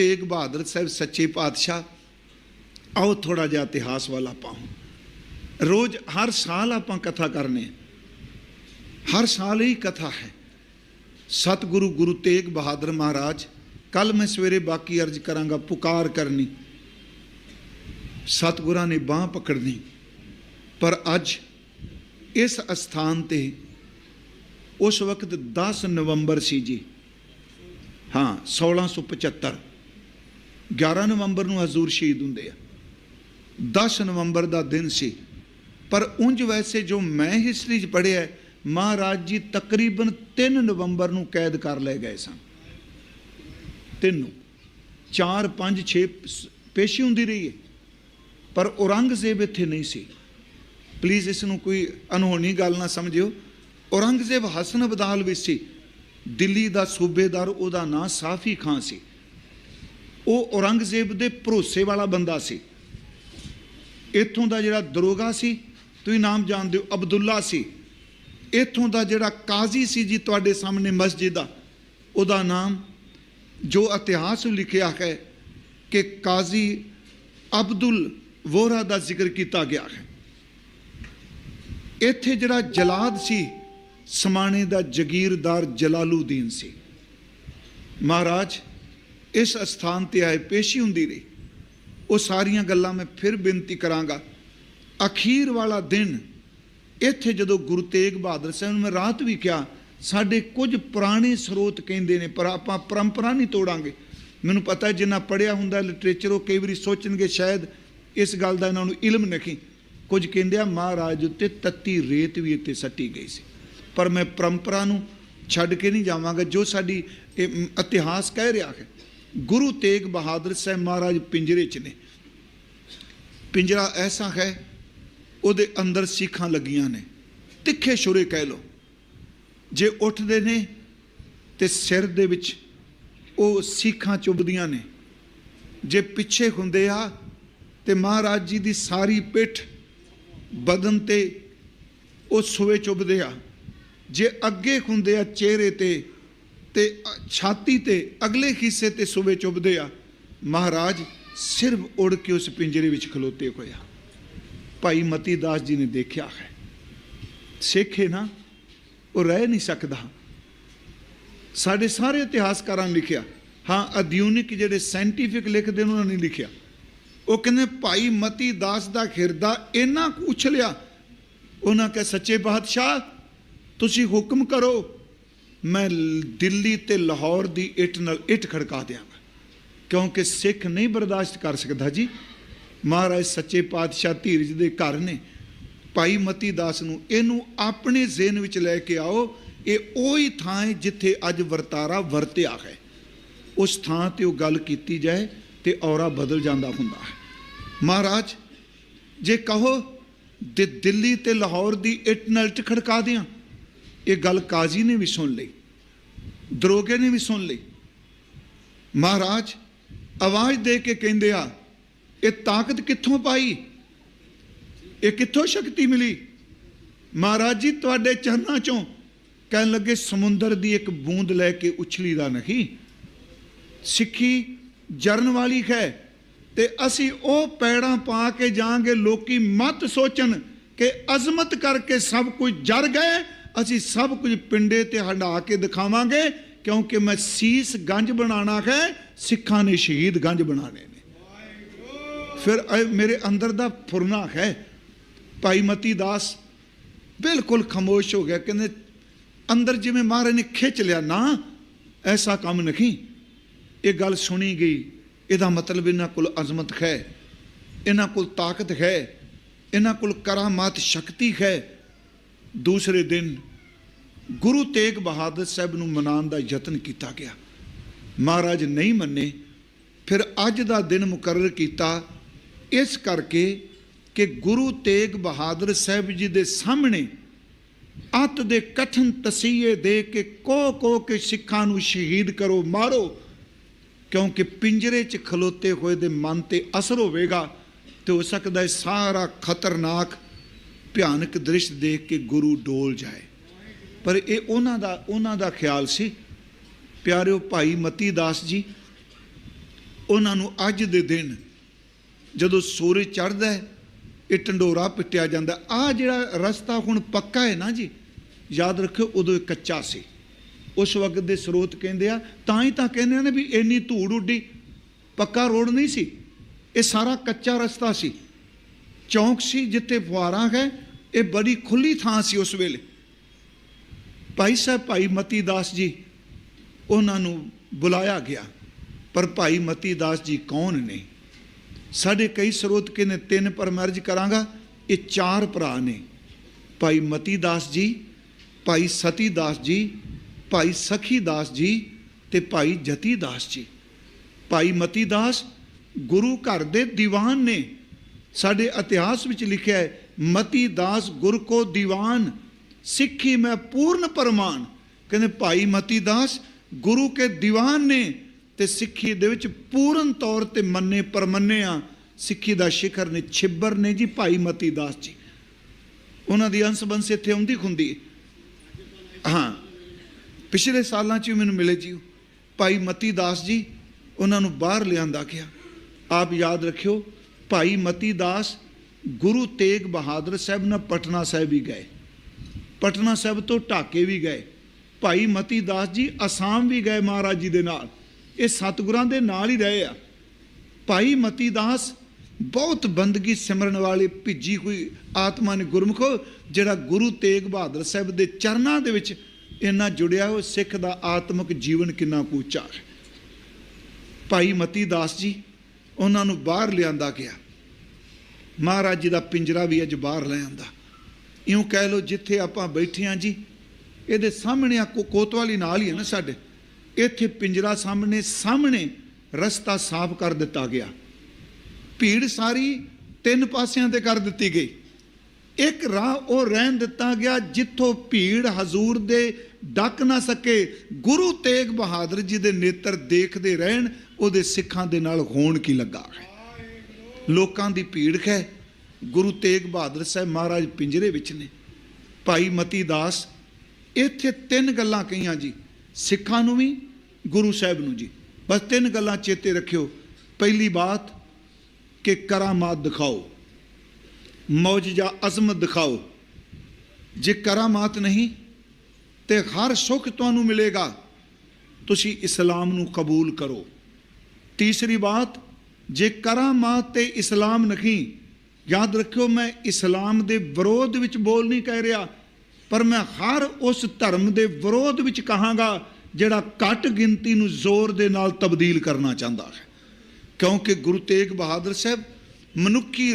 ਤੇਗ ਬਹਾਦਰ ਸਾਹਿਬ ਸੱਚੇ ਪਾਤਸ਼ਾਹ, ਆਓ ਥੋੜਾ ਜਿਹਾ ਇਤਿਹਾਸ ਵੱਲ ਆਪਾਂ ਰੋਜ਼ ਹਰ ਸਾਲ ਆਪਾਂ ਕਥਾ ਕਰਨੇ ਹਰ ਸਾਲ ਹੀ ਕਥਾ ਹੈ। ਸਤਿਗੁਰੂ ਗੁਰੂ ਤੇਗ ਬਹਾਦਰ ਮਹਾਰਾਜ ਕੱਲ ਮੈਂ ਸਵੇਰੇ ਬਾਕੀ ਅਰਜ ਕਰਾਂਗਾ ਪੁਕਾਰ ਕਰਨੀ। ਸਤਿਗੁਰਾਂ ਨੇ ਬਾਹ ਪਕੜਨੀ। ਪਰ ਅੱਜ ਇਸ ਅਸਥਾਨ ਤੇ ਉਸ ਵਕਤ 10 ਨਵੰਬਰ ਸੀ ਜੀ। ਹਾਂ 1675 11 ਨਵੰਬਰ ਨੂੰ ਹਜ਼ੂਰ ਸ਼ਹੀਦ ਹੁੰਦੇ ਆ। 10 ਨਵੰਬਰ ਦਾ ਦਿਨ ਸੀ। ਪਰ ਉਂਝ ਵੈਸੇ ਜੋ ਮੈਂ ਹਿਸਟਰੀ 'ਚ ਪੜ੍ਹਿਆ ਮਹਾਰਾਜ ਜੀ ਤਕਰੀਬਨ 3 ਨਵੰਬਰ ਨੂੰ ਕੈਦ ਕਰ ਲਏ ਗਏ ਸਨ। ਤਿੰਨ। ਨੂੰ 4 5 6 ਪੇਸ਼ੀ ਹੁੰਦੀ ਰਹੀ ਹੈ ਪਰ ਔਰੰਗਜ਼ੇਬ ਇੱਥੇ ਨਹੀਂ ਸੀ। ਪਲੀਜ਼ ਇਸ ਨੂੰ ਕੋਈ ਅਨਹੋਣੀ ਗੱਲ ਨਾ ਸਮਝਿਓ। ਔਰੰਗਜ਼ੇਬ ਹਸਨ ਅਬਦਾਲ ਵਿੱਚ ਸੀ। ਦਿੱਲੀ ਦਾ ਸੂਬੇਦਾਰ, ਉਹਦਾ ਨਾਂ ਸਾਫੀ ਖਾਂ ਸੀ। ਉਹ ਔਰੰਗਜ਼ੇਬ ਦੇ ਭਰੋਸੇ ਵਾਲਾ ਬੰਦਾ ਸੀ। ਇੱਥੋਂ ਦਾ ਜਿਹੜਾ ਦਰੋਗਾ ਸੀ, ਤੁਸੀਂ ਨਾਮ ਜਾਣਦੇ ਹੋ, ਅਬਦੁੱਲਾ ਸੀ। ਇੱਥੋਂ ਦਾ ਜਿਹੜਾ ਕਾਜ਼ੀ ਸੀ ਜੀ ਤੁਹਾਡੇ ਸਾਹਮਣੇ ਮਸਜਿਦ ਦਾ, ਉਹਦਾ ਨਾਮ ਜੋ ਇਤਿਹਾਸ ਲਿਖਿਆ ਹੈ ਕਿ ਕਾਜ਼ੀ ਅਬਦੁਲ ਵੋਰਾ ਦਾ ਜ਼ਿਕਰ ਕੀਤਾ ਗਿਆ ਹੈ। ਇੱਥੇ ਜਿਹੜਾ ਜਲਾਦ ਸੀ, ਸਮਾਣੇ ਦਾ ਜਗੀਰਦਾਰ ਜਲਾਲੂਦੀਨ ਸੀ। ਮਹਾਰਾਜ ਇਸ ਅਸਥਾਨ ਤੇ ਆਏ ਪੇਸ਼ੀ ਹੁੰਦੀ ਰਹੀ। ਉਹ ਸਾਰੀਆਂ ਗੱਲਾਂ ਮੈਂ ਫਿਰ ਬੇਨਤੀ ਕਰਾਂਗਾ। ਅਖੀਰ ਵਾਲਾ ਦਿਨ, ਇੱਥੇ ਜਦੋਂ ਗੁਰੂ ਤੇਗ ਬਹਾਦਰ ਸਾਹਿਬ ਨੂੰ ਮੈਂ ਰਾਤ ਵੀ ਕਿਹਾ, ਸਾਡੇ ਕੁਝ ਪੁਰਾਣੇ ਸਰੋਤ ਕਹਿੰਦੇ ਨੇ, ਪਰ ਆਪਾਂ ਪਰੰਪਰਾ ਨਹੀਂ ਤੋੜਾਂਗੇ। ਮੈਨੂੰ ਪਤਾ ਜਿੰਨਾ ਪੜਿਆ ਹੁੰਦਾ ਲਿਟਰੇਚਰ ਉਹ ਕਈ ਵਾਰੀ ਸੋਚਣਗੇ ਸ਼ਾਇਦ ਇਸ ਗੱਲ ਦਾ ਇਹਨਾਂ ਨੂੰ ਇਲਮ ਨਹੀਂ। ਕੁਝ ਕਹਿੰਦੇ ਆ, ਮਹਾਰਾਜ ਉੱਤੇ ਤੱਤੀ ਰੇਤ ਵੀ ਇੱਥੇ ਸੱਟੀ ਗਈ ਸੀ। ਪਰ ਮੈਂ ਪਰੰਪਰਾ ਨੂੰ ਛੱਡ ਕੇ ਨਹੀਂ ਜਾਵਾਂਗਾ, ਜੋ ਸਾਡੀ ਇਤਿਹਾਸ ਕਹਿ ਰਿਹਾ ਹੈ। ਗੁਰੂ ਤੇਗ ਬਹਾਦਰ ਸਾਹਿਬ ਮਹਾਰਾਜ ਪਿੰਜਰੇ 'ਚ ਨੇ। ਪਿੰਜਰਾ ਐਸਾ ਹੈ, ਉਹਦੇ ਅੰਦਰ ਸਿੱਖਾਂ ਲੱਗੀਆਂ ਨੇ। ਤਿੱਖੇ ਛੁਰੇ ਕਹਿ ਲੋ ਜੇ ਉੱਠਦੇ ਨੇ ਤੇ ਸਿਰ ਦੇ ਵਿੱਚ ਉਹ ਸਿੱਖਾਂ ਚੁੱਭਦੀਆਂ ਨੇ। ਜੇ ਪਿੱਛੇ ਹੁੰਦੇ ਆ ਤੇ ਮਹਾਰਾਜ ਜੀ ਦੀ ਸਾਰੀ ਪਿੱਠ ਬਦਨ ਤੇ ਉਹ ਸੂਏ ਚੁੱਭਦੇ ਆ। ਜੇ ਅੱਗੇ ਹੁੰਦੇ ਆ ਚਿਹਰੇ ਤੇ ਤੇ ਛਾਤੀ ਤੇ ਅਗਲੇ ਹਿੱਸੇ ਤੇ ਸੂਏ ਚੁੱਭਦੇ ਆ। ਮਹਾਰਾਜ ਸਿਰਫ ਉੜ ਕੇ ਉਸ ਪਿੰਜਰੇ ਵਿੱਚ ਖਲੋਤੇ ਹੋਏ ਆ। ਭਾਈ ਮਤੀ ਦਾਸ ਜੀ ਨੇ ਦੇਖਿਆ ਹੈ। ਸਿੱਖ ਹੈ ਨਾ, ਉਹ ਰਹਿ ਨਹੀਂ ਸਕਦਾ। ਸਾਡੇ ਸਾਰੇ ਇਤਿਹਾਸਕਾਰਾਂ ਨੇ ਲਿਖਿਆ। ਹਾਂ, ਆਧੁਨਿਕ ਜਿਹੜੇ ਸਾਇੰਟੀਫਿਕ ਲਿਖਦੇ ਨੇ, ਉਹਨਾਂ ਨੇ ਲਿਖਿਆ। ਉਹ ਕਹਿੰਦੇ, ਭਾਈ ਮਤੀ ਦਾਸ ਦਾ ਹਿਰਦਾ ਇੰਨਾ ਕੁ ਉਛਲਿਆ। ਉਹਨਾਂ ਕਹੇ, ਸੱਚੇ ਬਾਦਸ਼ਾਹ, ਤੁਸੀਂ ਹੁਕਮ ਕਰੋ ਮੈਂ ਦਿੱਲੀ ਤੇ ਲਾਹੌਰ ਦੀ ਇੱਟ ਨਾਲ ਇੱਟ ਖੜਕਾ ਦਿਆਂਗਾ। ਕਿਉਂਕਿ ਸਿੱਖ ਨਹੀਂ ਬਰਦਾਸ਼ਤ ਕਰ ਸਕਦਾ ਜੀ। ਮਹਾਰਾਜ ਸੱਚੇ ਪਾਤਸ਼ਾਹ ਧੀਰਜ ਦੇ ਘਰ ਨੇ। ਭਾਈ ਮਤੀ ਦਾਸ ਨੂੰ ਇਹਨੂੰ ਆਪਣੇ ਜ਼ਿਹਨ ਵਿੱਚ ਲੈ ਕੇ ਆਓ। ਇਹ ਉਹੀ ਥਾਂ ਹੈ ਜਿੱਥੇ ਅੱਜ ਵਰਤਾਰਾ ਵਰਤਿਆ ਹੈ। ਉਸ ਥਾਂ ਤੇ ਉਹ ਗੱਲ ਕੀਤੀ ਜਾਏ ਤੇ ਔਰਾ ਬਦਲ ਜਾਂਦਾ ਹੁੰਦਾ ਹੈ। ਮਹਾਰਾਜ, ਜੇ ਕਹੋ ਦੇ ਦਿੱਲੀ ਤੇ ਲਾਹੌਰ ਦੀ ਇੱਟ ਨਾਲ ਇੱਟ ਖੜਕਾ ਦਿਆਂ? ਇਹ ਗੱਲ ਕਾਜ਼ੀ ਨੇ ਵੀ ਸੁਣ ਲਈ, ਦਰੋਗੇ ਨੇ ਵੀ ਸੁਣ ਲਈ। ਮਹਾਰਾਜ, ਆਵਾਜ਼ ਦੇ ਕੇ ਕਹਿੰਦੇ ਆ, ਇਹ ਤਾਕਤ ਕਿੱਥੋਂ ਪਾਈ? ਇਹ ਕਿੱਥੋਂ ਸ਼ਕਤੀ ਮਿਲੀ? ਮਹਾਰਾਜ ਜੀ, ਤੁਹਾਡੇ ਚਰਨਾਂ ਚੋਂ ਕਹਿਣ ਲੱਗੇ, ਸਮੁੰਦਰ ਦੀ ਇੱਕ ਬੂੰਦ ਲੈ ਕੇ ਉਛਲੀ ਦਾ ਨਹੀਂ। ਸਿੱਖੀ ਜਰਨ ਵਾਲੀ ਹੈ ਤੇ ਅਸੀਂ ਉਹ ਪੈੜਾਂ ਪਾ ਕੇ ਜਾਾਂਗੇ ਲੋਕੀ ਮਤ ਸੋਚਣ ਕਿ ਅਜ਼ਮਤ ਕਰਕੇ ਸਭ ਕੁਝ ਜਰ ਗਏ ਅਸੀਂ ਸਭ ਕੁਝ ਪਿੰਡੇ ਤੇ ਹੰਡਾ ਕੇ ਦਿਖਾਵਾਂਗੇ, ਕਿਉਂਕਿ ਮੈਂ ਸੀਸ ਗੰਜ ਬਣਾਣਾ ਹੈ, ਸਿੱਖਾਂ ਨੇ ਸ਼ਹੀਦ ਗੰਜ ਬਣਾਣੇ ਨੇ। ਫਿਰ ਮੇਰੇ ਅੰਦਰ ਦਾ ਫੁਰਨਾ ਹੈ। ਭਾਈ ਮਤੀ ਦਾਸ ਬਿਲਕੁਲ ਖਾਮੋਸ਼ ਹੋ ਗਿਆ, ਕਹਿੰਦੇ, ਅੰਦਰ ਜਿਵੇਂ ਮਹਾਰਾਜ ਨੇ ਖਿੱਚ ਲਿਆ ਨਾ, ਐਸਾ ਕੰਮ ਨਹੀਂ। ਇਹ ਗੱਲ ਸੁਣੀ ਗਈ। ਇਹਦਾ ਮਤਲਬ ਇਹਨਾਂ ਕੋਲ ਅਜ਼ਮਤ ਹੈ, ਇਹਨਾਂ ਕੋਲ ਤਾਕਤ ਹੈ, ਇਹਨਾਂ ਕੋਲ ਕਰਾਮਾਤ ਸ਼ਕਤੀ ਹੈ। ਦੂਸਰੇ ਦਿਨ ਗੁਰੂ ਤੇਗ ਬਹਾਦਰ ਸਾਹਿਬ ਨੂੰ ਮਨਾਉਣ ਦਾ ਯਤਨ ਕੀਤਾ ਗਿਆ। ਮਹਾਰਾਜ ਨਹੀਂ ਮੰਨੇ, ਫਿਰ ਅੱਜ ਦਾ ਦਿਨ ਮੁਕਰਰ ਕੀਤਾ। ਇਸ ਕਰਕੇ ਕਿ ਗੁਰੂ ਤੇਗ ਬਹਾਦਰ ਸਾਹਿਬ ਜੀ ਦੇ ਸਾਹਮਣੇ ਅੱਤ ਦੇ ਕਥਨ ਤਸੀਹੇ ਦੇ ਕੇ ਕੋ ਕੋ ਕੇ ਸਿੱਖਾਂ ਨੂੰ ਸ਼ਹੀਦ ਕਰੋ, ਮਾਰੋ, ਕਿਉਂਕਿ ਪਿੰਜਰੇ 'ਚ ਖਲੋਤੇ ਹੋਏ ਦੇ ਮਨ ਤੇ ਅਸਰ ਹੋਵੇਗਾ ਤੇ ਹੋ ਸਕਦਾ ਹੈ ਸਾਰਾ ਖਤਰਨਾਕ, ਭਿਆਨਕ ਦ੍ਰਿਸ਼ ਦੇਖ ਕੇ ਗੁਰੂ ਡੋਲ ਜਾਏ। ਪਰ ਇਹ ਉਹਨਾਂ ਦਾ ਉਹਨਾਂ ਦਾ ਖਿਆਲ ਸੀ। ਪਿਆਰਿਓ ਭਾਈ ਮਤੀ ਦਾਸ ਜੀ, ਉਹਨਾਂ ਨੂੰ ਅੱਜ ਦੇ ਦਿਨ ਜਦੋਂ ਸੂਰਜ ਚੜ੍ਹਦਾ ਹੈ, ਇਹ ਢੰਡੋਰਾ ਪਿੱਟਿਆ ਜਾਂਦਾ ਆ ਜਿਹੜਾ ਰਸਤਾ ਹੁਣ ਪੱਕਾ ਹੈ ਨਾ ਜੀ, ਯਾਦ ਰੱਖਿਓ ਉਦੋਂ ਇਹ ਕੱਚਾ ਸੀ। ਉਸ ਵਕਤ ਦੇ ਸਰੋਤ ਕਹਿੰਦੇ ਆ, ਤਾਂ ਹੀ ਤਾਂ ਕਹਿੰਦੇ ਨੇ ਵੀ ਇੰਨੀ ਧੂੜ ਉੱਡੀ, ਪੱਕਾ ਰੋਡ ਨਹੀਂ ਸੀ। ਇਹ ਸਾਰਾ ਕੱਚਾ ਰਸਤਾ ਸੀ। ਚੌਂਕ ਸੀ ਜਿੱਥੇ ਫੁਆਰਾ ਹੈ, ਇਹ ਬੜੀ ਖੁੱਲੀ ਥਾਂ ਸੀ ਉਸ ਵੇਲੇ। ਭਾਈ ਸਾਹਿਬ, ਭਾਈ ਮਤੀ ਦਾਸ ਜੀ, ਉਹਨਾਂ ਨੂੰ ਬੁਲਾਇਆ ਗਿਆ। ਪਰ ਭਾਈ ਮਤੀ ਦਾਸ ਜੀ ਕੌਣ ਨੇ? ਸਾਡੇ ਕਈ ਸਰੋਤ ਕਹਿੰਦੇ, ਤਿੰਨ ਪਰ ਮਰਜ ਕਰਾਂਗਾ, ਇਹ ਚਾਰ ਭਰਾ ਨੇ। ਭਾਈ ਮਤੀ ਦਾਸ ਜੀ, ਭਾਈ ਸਤੀ ਦਾਸ ਜੀ, ਭਾਈ ਸਖੀ ਦਾਸ ਜੀ ਤੇ ਭਾਈ ਜਤੀ ਦਾਸ ਜੀ। ਭਾਈ ਮਤੀ ਦਾਸ ਗੁਰੂ ਘਰ ਦੇ ਦੀਵਾਨ ਨੇ। ਸਾਡੇ ਇਤਿਹਾਸ ਵਿੱਚ ਲਿਖਿਆ ਹੈ, ਮਤੀ ਦਾਸ ਗੁਰ ਕੋ ਦੀਵਾਨ। ਸਿੱਖੀ ਮੈਂ ਪੂਰਨ ਪਰਮਾਨ। ਕਹਿੰਦੇ ਭਾਈ ਮਤੀ ਦਾਸ, ਗੁਰੂ ਕੇ ਦੀਵਾਨ ਨੇ ਤੇ ਸਿੱਖੀ ਦੇ ਵਿੱਚ ਪੂਰਨ ਤੌਰ ਤੇ ਮੰਨੇ ਪਰਮੰਨੇ ਆ। ਸਿੱਖੀ ਦਾ ਸ਼ਿਖਰ ਨੇ ਛਿੱਬਰ ਨੇ ਜੀ ਭਾਈ ਮਤੀ ਦਾਸ ਜੀ। ਉਹਨਾਂ ਦੀ ਅੰਸ਼ ਬੰਸ ਇੱਥੇ ਆਉਂਦੀ ਖੁੰਦੀ ਹਾਂ। ਪਿਛਲੇ ਸਾਲਾਂ 'ਚ ਵੀ ਮੈਨੂੰ ਮਿਲੇ ਜੀ ਉਹ। ਭਾਈ ਮਤੀ ਦਾਸ ਜੀ, ਉਹਨਾਂ ਨੂੰ ਬਾਹਰ ਲਿਆਂਦਾ ਗਿਆ। ਆਪ ਯਾਦ ਰੱਖਿਓ, ਭਾਈ ਮਤੀ ਦਾਸ ਗੁਰੂ ਤੇਗ ਬਹਾਦਰ ਸਾਹਿਬ ਨਾਲ ਪਟਨਾ ਸਾਹਿਬ ਵੀ ਗਏ। ਪਟਨਾ ਸਾਹਿਬ ਤੋਂ ਢਾਕੇ ਵੀ ਗਏ। ਭਾਈ ਮਤੀ ਦਾਸ ਜੀ ਅਸਾਮ ਵੀ ਗਏ ਮਹਾਰਾਜ ਜੀ ਦੇ ਨਾਲ। ਇਹ ਸਤਿਗੁਰਾਂ ਦੇ ਨਾਲ ਹੀ ਰਹੇ ਆ। ਭਾਈ ਮਤੀ ਦਾਸ ਬਹੁਤ ਬੰਦਗੀ ਸਿਮਰਨ ਵਾਲੇ ਭਿੱਜੀ ਹੋਈ ਆਤਮਾ ਨੇ ਗੁਰਮੁਖੋ, ਜਿਹੜਾ ਗੁਰੂ ਤੇਗ ਬਹਾਦਰ ਸਾਹਿਬ ਦੇ ਚਰਨਾਂ ਦੇ ਵਿੱਚ ਇੰਨਾ ਜੁੜਿਆ ਹੋਇਆ, ਸਿੱਖ ਦਾ ਆਤਮਿਕ ਜੀਵਨ ਕਿੰਨਾ ਕੁ ਉੱਚਾ ਹੈ। ਭਾਈ ਮਤੀ ਦਾਸ ਜੀ ਉਹਨਾਂ ਨੂੰ ਬਾਹਰ ਲਿਆਂਦਾ ਗਿਆ। ਮਹਾਰਾਜ ਜੀ ਦਾ ਪਿੰਜਰਾ ਵੀ ਅੱਜ ਬਾਹਰ ਲੈ ਆਂਦਾ। ਇਉਂ ਕਹਿ ਲਓ ਜਿੱਥੇ ਆਪਾਂ ਬੈਠੇ ਹਾਂ ਜੀ, ਇਹਦੇ ਸਾਹਮਣੇ ਆ ਕੋਤਵਾਲੀ ਨਾਲ ਹੀ ਹੈ ਨਾ ਸਾਡੇ। ਇੱਥੇ ਪਿੰਜਰਾ ਸਾਹਮਣੇ ਸਾਹਮਣੇ ਰਸਤਾ ਸਾਫ਼ ਕਰ ਦਿੱਤਾ ਗਿਆ। ਭੀੜ ਸਾਰੀ ਤਿੰਨ ਪਾਸਿਆਂ ਤੇ ਕਰ ਦਿੱਤੀ ਗਈ। ਇੱਕ ਰਾਹ ਉਹ ਰਹਿਣ ਦਿੱਤਾ ਗਿਆ ਜਿੱਥੋਂ ਭੀੜ ਹਜ਼ੂਰ ਦੇ ਡੱਕ ਨਾ ਸਕੇ। ਗੁਰੂ ਤੇਗ ਬਹਾਦਰ ਜੀ ਦੇ ਨੇਤਰ ਦੇਖਦੇ ਰਹਿਣ, ਉਹਦੇ ਸਿੱਖਾਂ ਦੇ ਨਾਲ ਹੋਣ ਕੀ ਲੱਗਾ? ਹੈ ਲੋਕਾਂ ਦੀ ਭੀੜ ਹੈ ਗੁਰੂ ਤੇਗ ਬਹਾਦਰ ਸਾਹਿਬ ਮਹਾਰਾਜ ਪਿੰਜਰੇ ਵਿੱਚ ਨੇ। ਭਾਈ ਮਤੀ ਦਾਸ, ਇੱਥੇ ਤਿੰਨ ਗੱਲਾਂ ਕਹੀਆਂ ਜੀ। ਸਿੱਖਾਂ ਨੂੰ ਵੀ, ਗੁਰੂ ਸਾਹਿਬ ਨੂੰ ਜੀ। ਬਸ ਤਿੰਨ ਗੱਲਾਂ ਚੇਤੇ ਰੱਖਿਓ। ਪਹਿਲੀ ਬਾਤ ਕਿ ਕਰਾਮਾਤ ਦਿਖਾਓ। ਮੌਜਜ਼ਾ ਅਜ਼ਮਤ ਦਿਖਾਓ। ਜੇ ਕਰਾਮਾਤ ਨਹੀਂ, ਤੇ ਹਰ ਸੁੱਖ ਤੁਹਾਨੂੰ ਮਿਲੇਗਾ। ਤੁਸੀਂ ਇਸਲਾਮ ਨੂੰ ਕਬੂਲ ਕਰੋ। ਤੀਸਰੀ ਬਾਤ, ਜੇ ਕਰਾਮਾਤ ਤੇ ਇਸਲਾਮ ਨਹੀਂ ਯਾਦ ਰੱਖਿਓ, ਮੈਂ ਇਸਲਾਮ ਦੇ ਵਿਰੋਧ ਵਿੱਚ ਬੋਲ ਨਹੀਂ ਕਹਿ ਰਿਹਾ, ਪਰ ਮੈਂ ਹਰ ਉਸ ਧਰਮ ਦੇ ਵਿਰੋਧ ਵਿੱਚ ਕਹਾਂਗਾ, ਜਿਹੜਾ ਘੱਟ ਗਿਣਤੀ ਨੂੰ ਜ਼ੋਰ ਦੇ ਨਾਲ ਤਬਦੀਲ ਕਰਨਾ ਚਾਹੁੰਦਾ ਹੈ। ਕਿਉਂਕਿ ਗੁਰੂ ਤੇਗ ਬਹਾਦਰ ਸਾਹਿਬ ਮਨੁੱਖੀ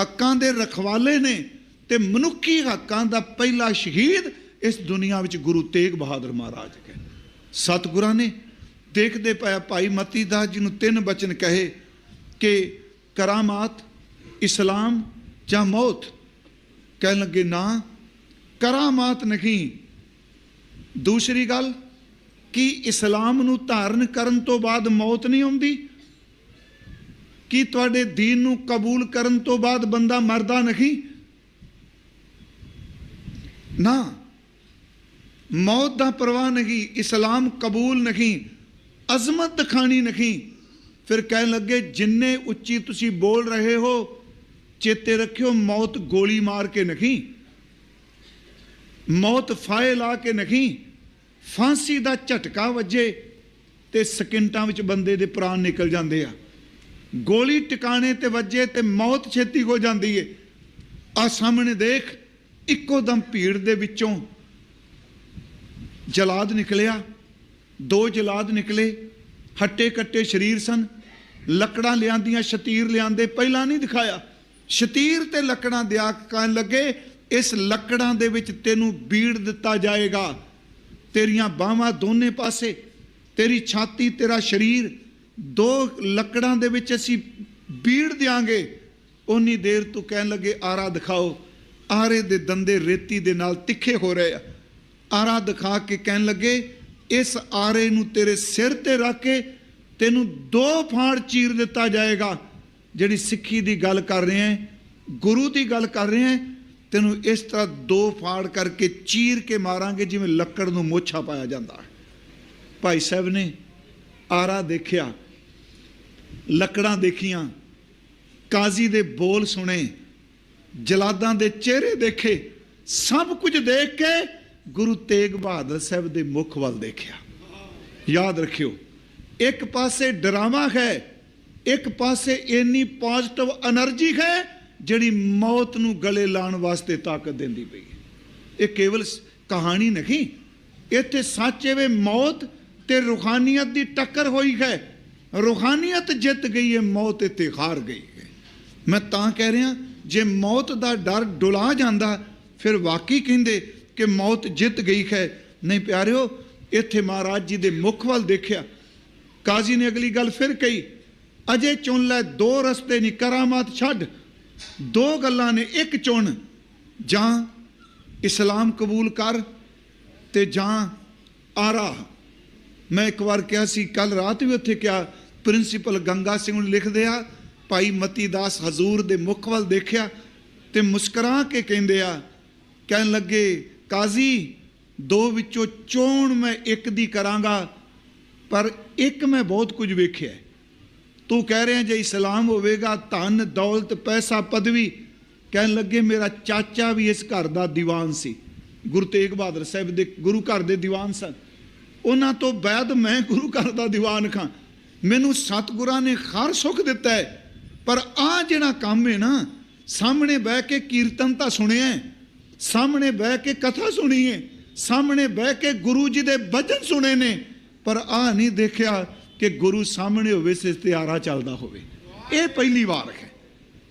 ਹੱਕਾਂ ਦੇ ਰਖਵਾਲੇ ਨੇ ਤੇ ਮਨੁੱਖੀ ਹੱਕਾਂ ਦਾ ਪਹਿਲਾ ਸ਼ਹੀਦ ਇਸ ਦੁਨੀਆ ਵਿੱਚ ਗੁਰੂ ਤੇਗ ਬਹਾਦਰ ਮਹਾਰਾਜ ਹੈ ਸਤਿਗੁਰਾਂ ਨੇ ਦੇਖਦੇ ਪਿਆ ਭਾਈ ਮਤੀ ਦਾਸ ਜੀ ਨੂੰ ਤਿੰਨ ਬਚਨ ਕਹੇ ਕਿ ਕਰਾਮਾਤ ਇਸਲਾਮ ਜਾਂ ਮੌਤ ਕਹਿਣ ਲੱਗੇ ਨਾ ਕਰਾਮਾਤ ਨਹੀਂ ਦੂਸਰੀ ਗੱਲ ਕਿ ਇਸਲਾਮ ਨੂੰ ਧਾਰਨ ਕਰਨ ਤੋਂ ਬਾਅਦ ਮੌਤ ਨਹੀਂ ਆਉਂਦੀ ਕੀ ਤੁਹਾਡੇ دین ਨੂੰ ਕਬੂਲ ਕਰਨ ਤੋਂ ਬਾਅਦ ਬੰਦਾ ਮਰਦਾ ਨਹੀਂ ਨਾ ਮੌਤ ਦਾ ਪਰਵਾਹ ਨਹੀਂ ਇਸਲਾਮ ਕਬੂਲ ਨਹੀਂ ਅਜ਼ਮਤ ਦਿਖਾਣੀ ਨਹੀਂ ਫਿਰ ਕਹਿਣ ਲੱਗੇ ਜਿੰਨੇ ਉੱਚੀ ਤੁਸੀਂ ਬੋਲ ਰਹੇ ਹੋ ਚੇਤੇ ਰੱਖਿਓ, ਮੌਤ ਗੋਲੀ ਮਾਰ ਕੇ ਨਹੀਂ। ਮੌਤ ਫਾਇ ਲਾ ਕੇ ਨਹੀਂ। ਫਾਂਸੀ ਦਾ ਝਟਕਾ ਵੱਜੇ ਤੇ ਸਕਿੰਟਾਂ ਵਿੱਚ ਬੰਦੇ ਦੇ ਪ੍ਰਾਣ ਨਿਕਲ ਜਾਂਦੇ ਆ। ਗੋਲੀ ਟਿਕਾਣੇ ਤੇ ਵੱਜੇ ਤੇ ਮੌਤ ਛੇਤੀ ਹੋ ਜਾਂਦੀ ਏ। ਆ ਸਾਹਮਣੇ ਦੇਖ, ਇੱਕੋ ਦਮ ਭੀੜ ਦੇ ਵਿੱਚੋਂ ਜਲਾਦ ਨਿਕਲਿਆ। ਦੋ ਜਲਾਦ ਨਿਕਲੇ, ਹੱਟੇ ਕੱਟੇ ਸਰੀਰ ਸਨ। ਲੱਕੜਾਂ ਲਿਆਂਦੀਆਂ, ਸ਼ਤੀਰ ਲਿਆਂਦੇ, ਪਹਿਲਾਂ ਨਹੀਂ ਦਿਖਾਇਆ। ਸ਼ਤੀਰ ਤੇ ਲੱਕੜਾਂ ਦਿਆ ਕਹਿਣ ਲੱਗੇ, ਇਸ ਲੱਕੜਾਂ ਦੇ ਵਿੱਚ ਤੈਨੂੰ ਬੀੜ ਦਿੱਤਾ ਜਾਏਗਾ। ਤੇਰੀਆਂ ਬਾਹਾਂ ਦੋਨੇ ਪਾਸੇ, ਤੇਰੀ ਛਾਤੀ, ਤੇਰਾ ਸਰੀਰ, ਦੋ ਲੱਕੜਾਂ ਦੇ ਵਿੱਚ ਅਸੀਂ ਬੀੜ ਦਿਆਂਗੇ। ਉਨੀ ਦੇਰ ਤੂੰ ਕਹਿਣ ਲੱਗੇ, ਆਰਾ ਦਿਖਾਓ, ਆਰੇ ਦੇ ਦੰਦੇ ਰੇਤੀ ਦੇ ਨਾਲ ਤਿੱਖੇ ਹੋ ਰਹੇ ਆ। ਆਰਾ ਦਿਖਾ ਕੇ ਕਹਿਣ ਲੱਗੇ, ਇਸ ਆਰੇ ਨੂੰ ਤੇਰੇ ਸਿਰ ਤੇ ਰੱਖ ਕੇ ਤੈਨੂੰ ਦੋ ਫਾੜ ਚੀਰ ਦਿੱਤਾ ਜਾਏਗਾ। ਜਿਹੜੀ ਸਿੱਖੀ ਦੀ ਗੱਲ ਕਰ ਰਹੇ ਹੈ, ਗੁਰੂ ਦੀ ਗੱਲ ਕਰ ਰਹੇ ਹੈ, ਤੈਨੂੰ ਇਸ ਤਰ੍ਹਾਂ ਦੋ ਫਾੜ ਕਰਕੇ ਚੀਰ ਕੇ ਮਾਰਾਂਗੇ ਜਿਵੇਂ ਲੱਕੜ ਨੂੰ ਮੋਛਾ ਪਾਇਆ ਜਾਂਦਾ ਭਾਈ ਸਾਹਿਬ ਨੇ ਆਰਾ ਦੇਖਿਆ, ਲੱਕੜਾਂ ਦੇਖੀਆਂ, ਕਾਜ਼ੀ ਦੇ ਬੋਲ ਸੁਣੇ, ਜਲਾਦਾਂ ਦੇ ਚਿਹਰੇ ਦੇਖੇ, ਸਭ ਕੁਝ ਦੇਖ ਕੇ ਗੁਰੂ ਤੇਗ ਬਹਾਦਰ ਸਾਹਿਬ ਦੇ ਮੁਖ ਵੱਲ ਦੇਖਿਆ। ਯਾਦ ਰੱਖਿਓ, ਇੱਕ ਪਾਸੇ ਡਰਾਮਾ ਹੈ ਇੱਕ ਪਾਸੇ ਇੰਨੀ ਪੋਜ਼ਿਟਿਵ એનર્ਜੀ ਹੈ ਜਿਹੜੀ ਮੌਤ ਨੂੰ ਗਲੇ ਲਾਉਣ ਵਾਸਤੇ ਤਾਕਤ ਦਿੰਦੀ ਪਈ ਹੈ। ਇਹ ਕੇਵਲ ਕਹਾਣੀ ਨਹੀਂ, ਇੱਥੇ ਸੱਚ ਵੇ ਮੌਤ ਤੇ ਰੂਹਾਨੀਅਤ ਦੀ ਟੱਕਰ ਹੋਈ ਹੈ। ਰੂਹਾਨੀਅਤ ਜਿੱਤ ਗਈ ਹੈ, ਮੌਤ ਇੱਥੇ ਹਾਰ ਗਈ ਹੈ। ਮੈਂ ਤਾਂ ਕਹਿ ਰਿਹਾ, ਜੇ ਮੌਤ ਦਾ ਡਰ ਡੁਲਾ ਜਾਂਦਾ, ਫਿਰ ਵਾਕਈ ਕਹਿੰਦੇ ਕਿ ਮੌਤ ਜਿੱਤ ਗਈ ਹੈ। ਨਹੀਂ ਪਿਆਰਿਓ, ਇੱਥੇ ਮਹਾਰਾਜ ਜੀ ਦੇ ਮੁਖ ਵੱਲ ਦੇਖਿਆ। ਕਾਜ਼ੀ ਨੇ ਅਗਲੀ ਗੱਲ ਫਿਰ ਕਹੀ ਅਜੇ ਚੁਣ ਲੈ ਦੋ ਰਸਤੇ ਨਹੀਂ ਕਰਾਮਾਤ ਛੱਡ। ਦੋ ਗੱਲਾਂ ਨੇ, ਇੱਕ ਚੁਣ। ਜਾਂ ਇਸਲਾਮ ਕਬੂਲ ਕਰ ਤੇ ਜਾਂ ਆਰਾ। ਮੈਂ ਇੱਕ ਵਾਰ ਕਿਹਾ ਸੀ ਕੱਲ ਰਾਤ ਵੀ ਉੱਥੇ ਕਿਹਾ, ਪ੍ਰਿੰਸੀਪਲ ਗੰਗਾ ਸਿੰਘ ਨੂੰ ਲਿਖਦੇ ਆ, ਭਾਈ ਮਤੀ ਦਾਸ ਹਜ਼ੂਰ ਦੇ ਮੁਖ ਵੱਲ ਦੇਖਿਆ ਤੇ ਮੁਸਕਰਾ ਕੇ ਕਹਿੰਦੇ ਆ, ਕਹਿਣ ਲੱਗੇ, ਕਾਜ਼ੀ, ਦੋ ਵਿੱਚੋਂ ਚੋਣ ਮੈਂ ਇੱਕ ਦੀ ਕਰਾਂਗਾ, ਪਰ ਇੱਕ ਮੈਂ ਬਹੁਤ ਕੁਝ ਵੇਖਿਆ ਤੂੰ ਕਹਿ ਰਿਹਾ ਜੇ ਇਸਲਾਮ ਹੋਵੇਗਾ, ਧਨ, ਦੌਲਤ, ਪੈਸਾ, ਪਦਵੀ। ਕਹਿਣ ਲੱਗੇ, ਮੇਰਾ ਚਾਚਾ ਵੀ ਇਸ ਘਰ ਦਾ ਦੀਵਾਨ ਸੀ। ਗੁਰੂ ਤੇਗ ਬਹਾਦਰ ਸਾਹਿਬ ਦੇ ਗੁਰੂ ਘਰ ਦੇ ਦੀਵਾਨ ਸਨ। ਉਹਨਾਂ ਤੋਂ ਬਾਅਦ ਮੈਂ ਗੁਰੂ ਘਰ ਦਾ ਦੀਵਾਨ ਖਾਂ। ਮੈਨੂੰ ਸਤਿਗੁਰਾਂ ਨੇ ਹਰ ਸੁੱਖ ਦਿੱਤਾ ਹੈ। ਪਰ ਆ ਜਿਹੜਾ ਕੰਮ ਹੈ ਨਾ, ਸਾਹਮਣੇ ਬਹਿ ਕੇ ਕੀਰਤਨ ਤਾਂ ਸੁਣਿਆ ਸਾਹਮਣੇ ਬਹਿ ਕੇ ਕਥਾ ਸੁਣੀ ਹੈ। ਸਾਹਮਣੇ ਬਹਿ ਕੇ ਗੁਰੂ ਜੀ ਦੇ ਭਜਨ ਸੁਣੇ ਨੇ। ਪਰ ਆ ਨਹੀਂ ਦੇਖਿਆ ਕਿ ਗੁਰੂ ਸਾਹਮਣੇ ਹੋਵੇ, ਸਿਰ ਤੇ ਆਰਾ ਚੱਲਦਾ ਹੋਵੇ। ਇਹ ਪਹਿਲੀ ਵਾਰ ਹੈ।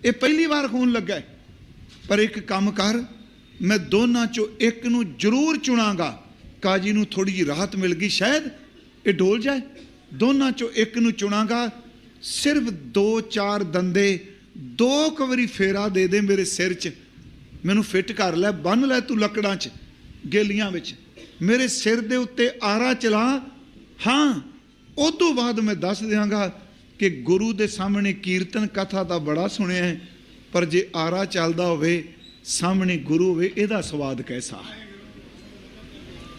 ਇਹ ਪਹਿਲੀ ਵਾਰ ਹੋਣ ਲੱਗਾ ਪਰ ਇੱਕ ਕੰਮ ਕਰ, ਮੈਂ ਦੋਨਾਂ ਚੋਂ ਇੱਕ ਨੂੰ ਜ਼ਰੂਰ ਚੁਣਾਂਗਾ। ਕਾਜੀ ਨੂੰ ਥੋੜੀ ਜਿਹੀ ਰਾਹਤ ਮਿਲ ਗਈ, ਸ਼ਾਇਦ ਇਹ ਡੋਲ ਜਾਏ। ਦੋਨਾਂ ਚੋਂ ਇੱਕ ਨੂੰ ਚੁਣਾਂਗਾ। ਸਿਰਫ ਦੋ ਚਾਰ ਦੰਦੇ, ਦੋ ਕੁ ਵਾਰੀ ਫੇਰਾ ਦੇ ਦੇ ਮੇਰੇ ਸਿਰ 'ਚ। ਮੈਨੂੰ ਫਿੱਟ ਕਰ ਲੈ, ਬੰਨ ਲੈ ਤੂੰ ਲੱਕੜਾਂ 'ਚ, ਗੇਲੀਆਂ ਵਿੱਚ। ਮੇਰੇ ਸਿਰ ਦੇ ਉੱਤੇ ਆਰਾ ਚਲਾ। ਹਾਂ ਉਸ ਤੋਂ ਬਾਅਦ ਮੈਂ ਦੱਸ ਦਿਆਂਗਾ ਕਿ ਗੁਰੂ ਦੇ ਸਾਹਮਣੇ ਕੀਰਤਨ ਕਥਾ ਤਾਂ ਬੜਾ ਸੁਣਿਆ ਹੈ, ਪਰ ਜੇ ਆਰਾ ਚੱਲਦਾ ਹੋਵੇ, ਸਾਹਮਣੇ ਗੁਰੂ ਹੋਵੇ, ਇਹਦਾ ਸਵਾਦ ਕੈਸਾ ਹੈ?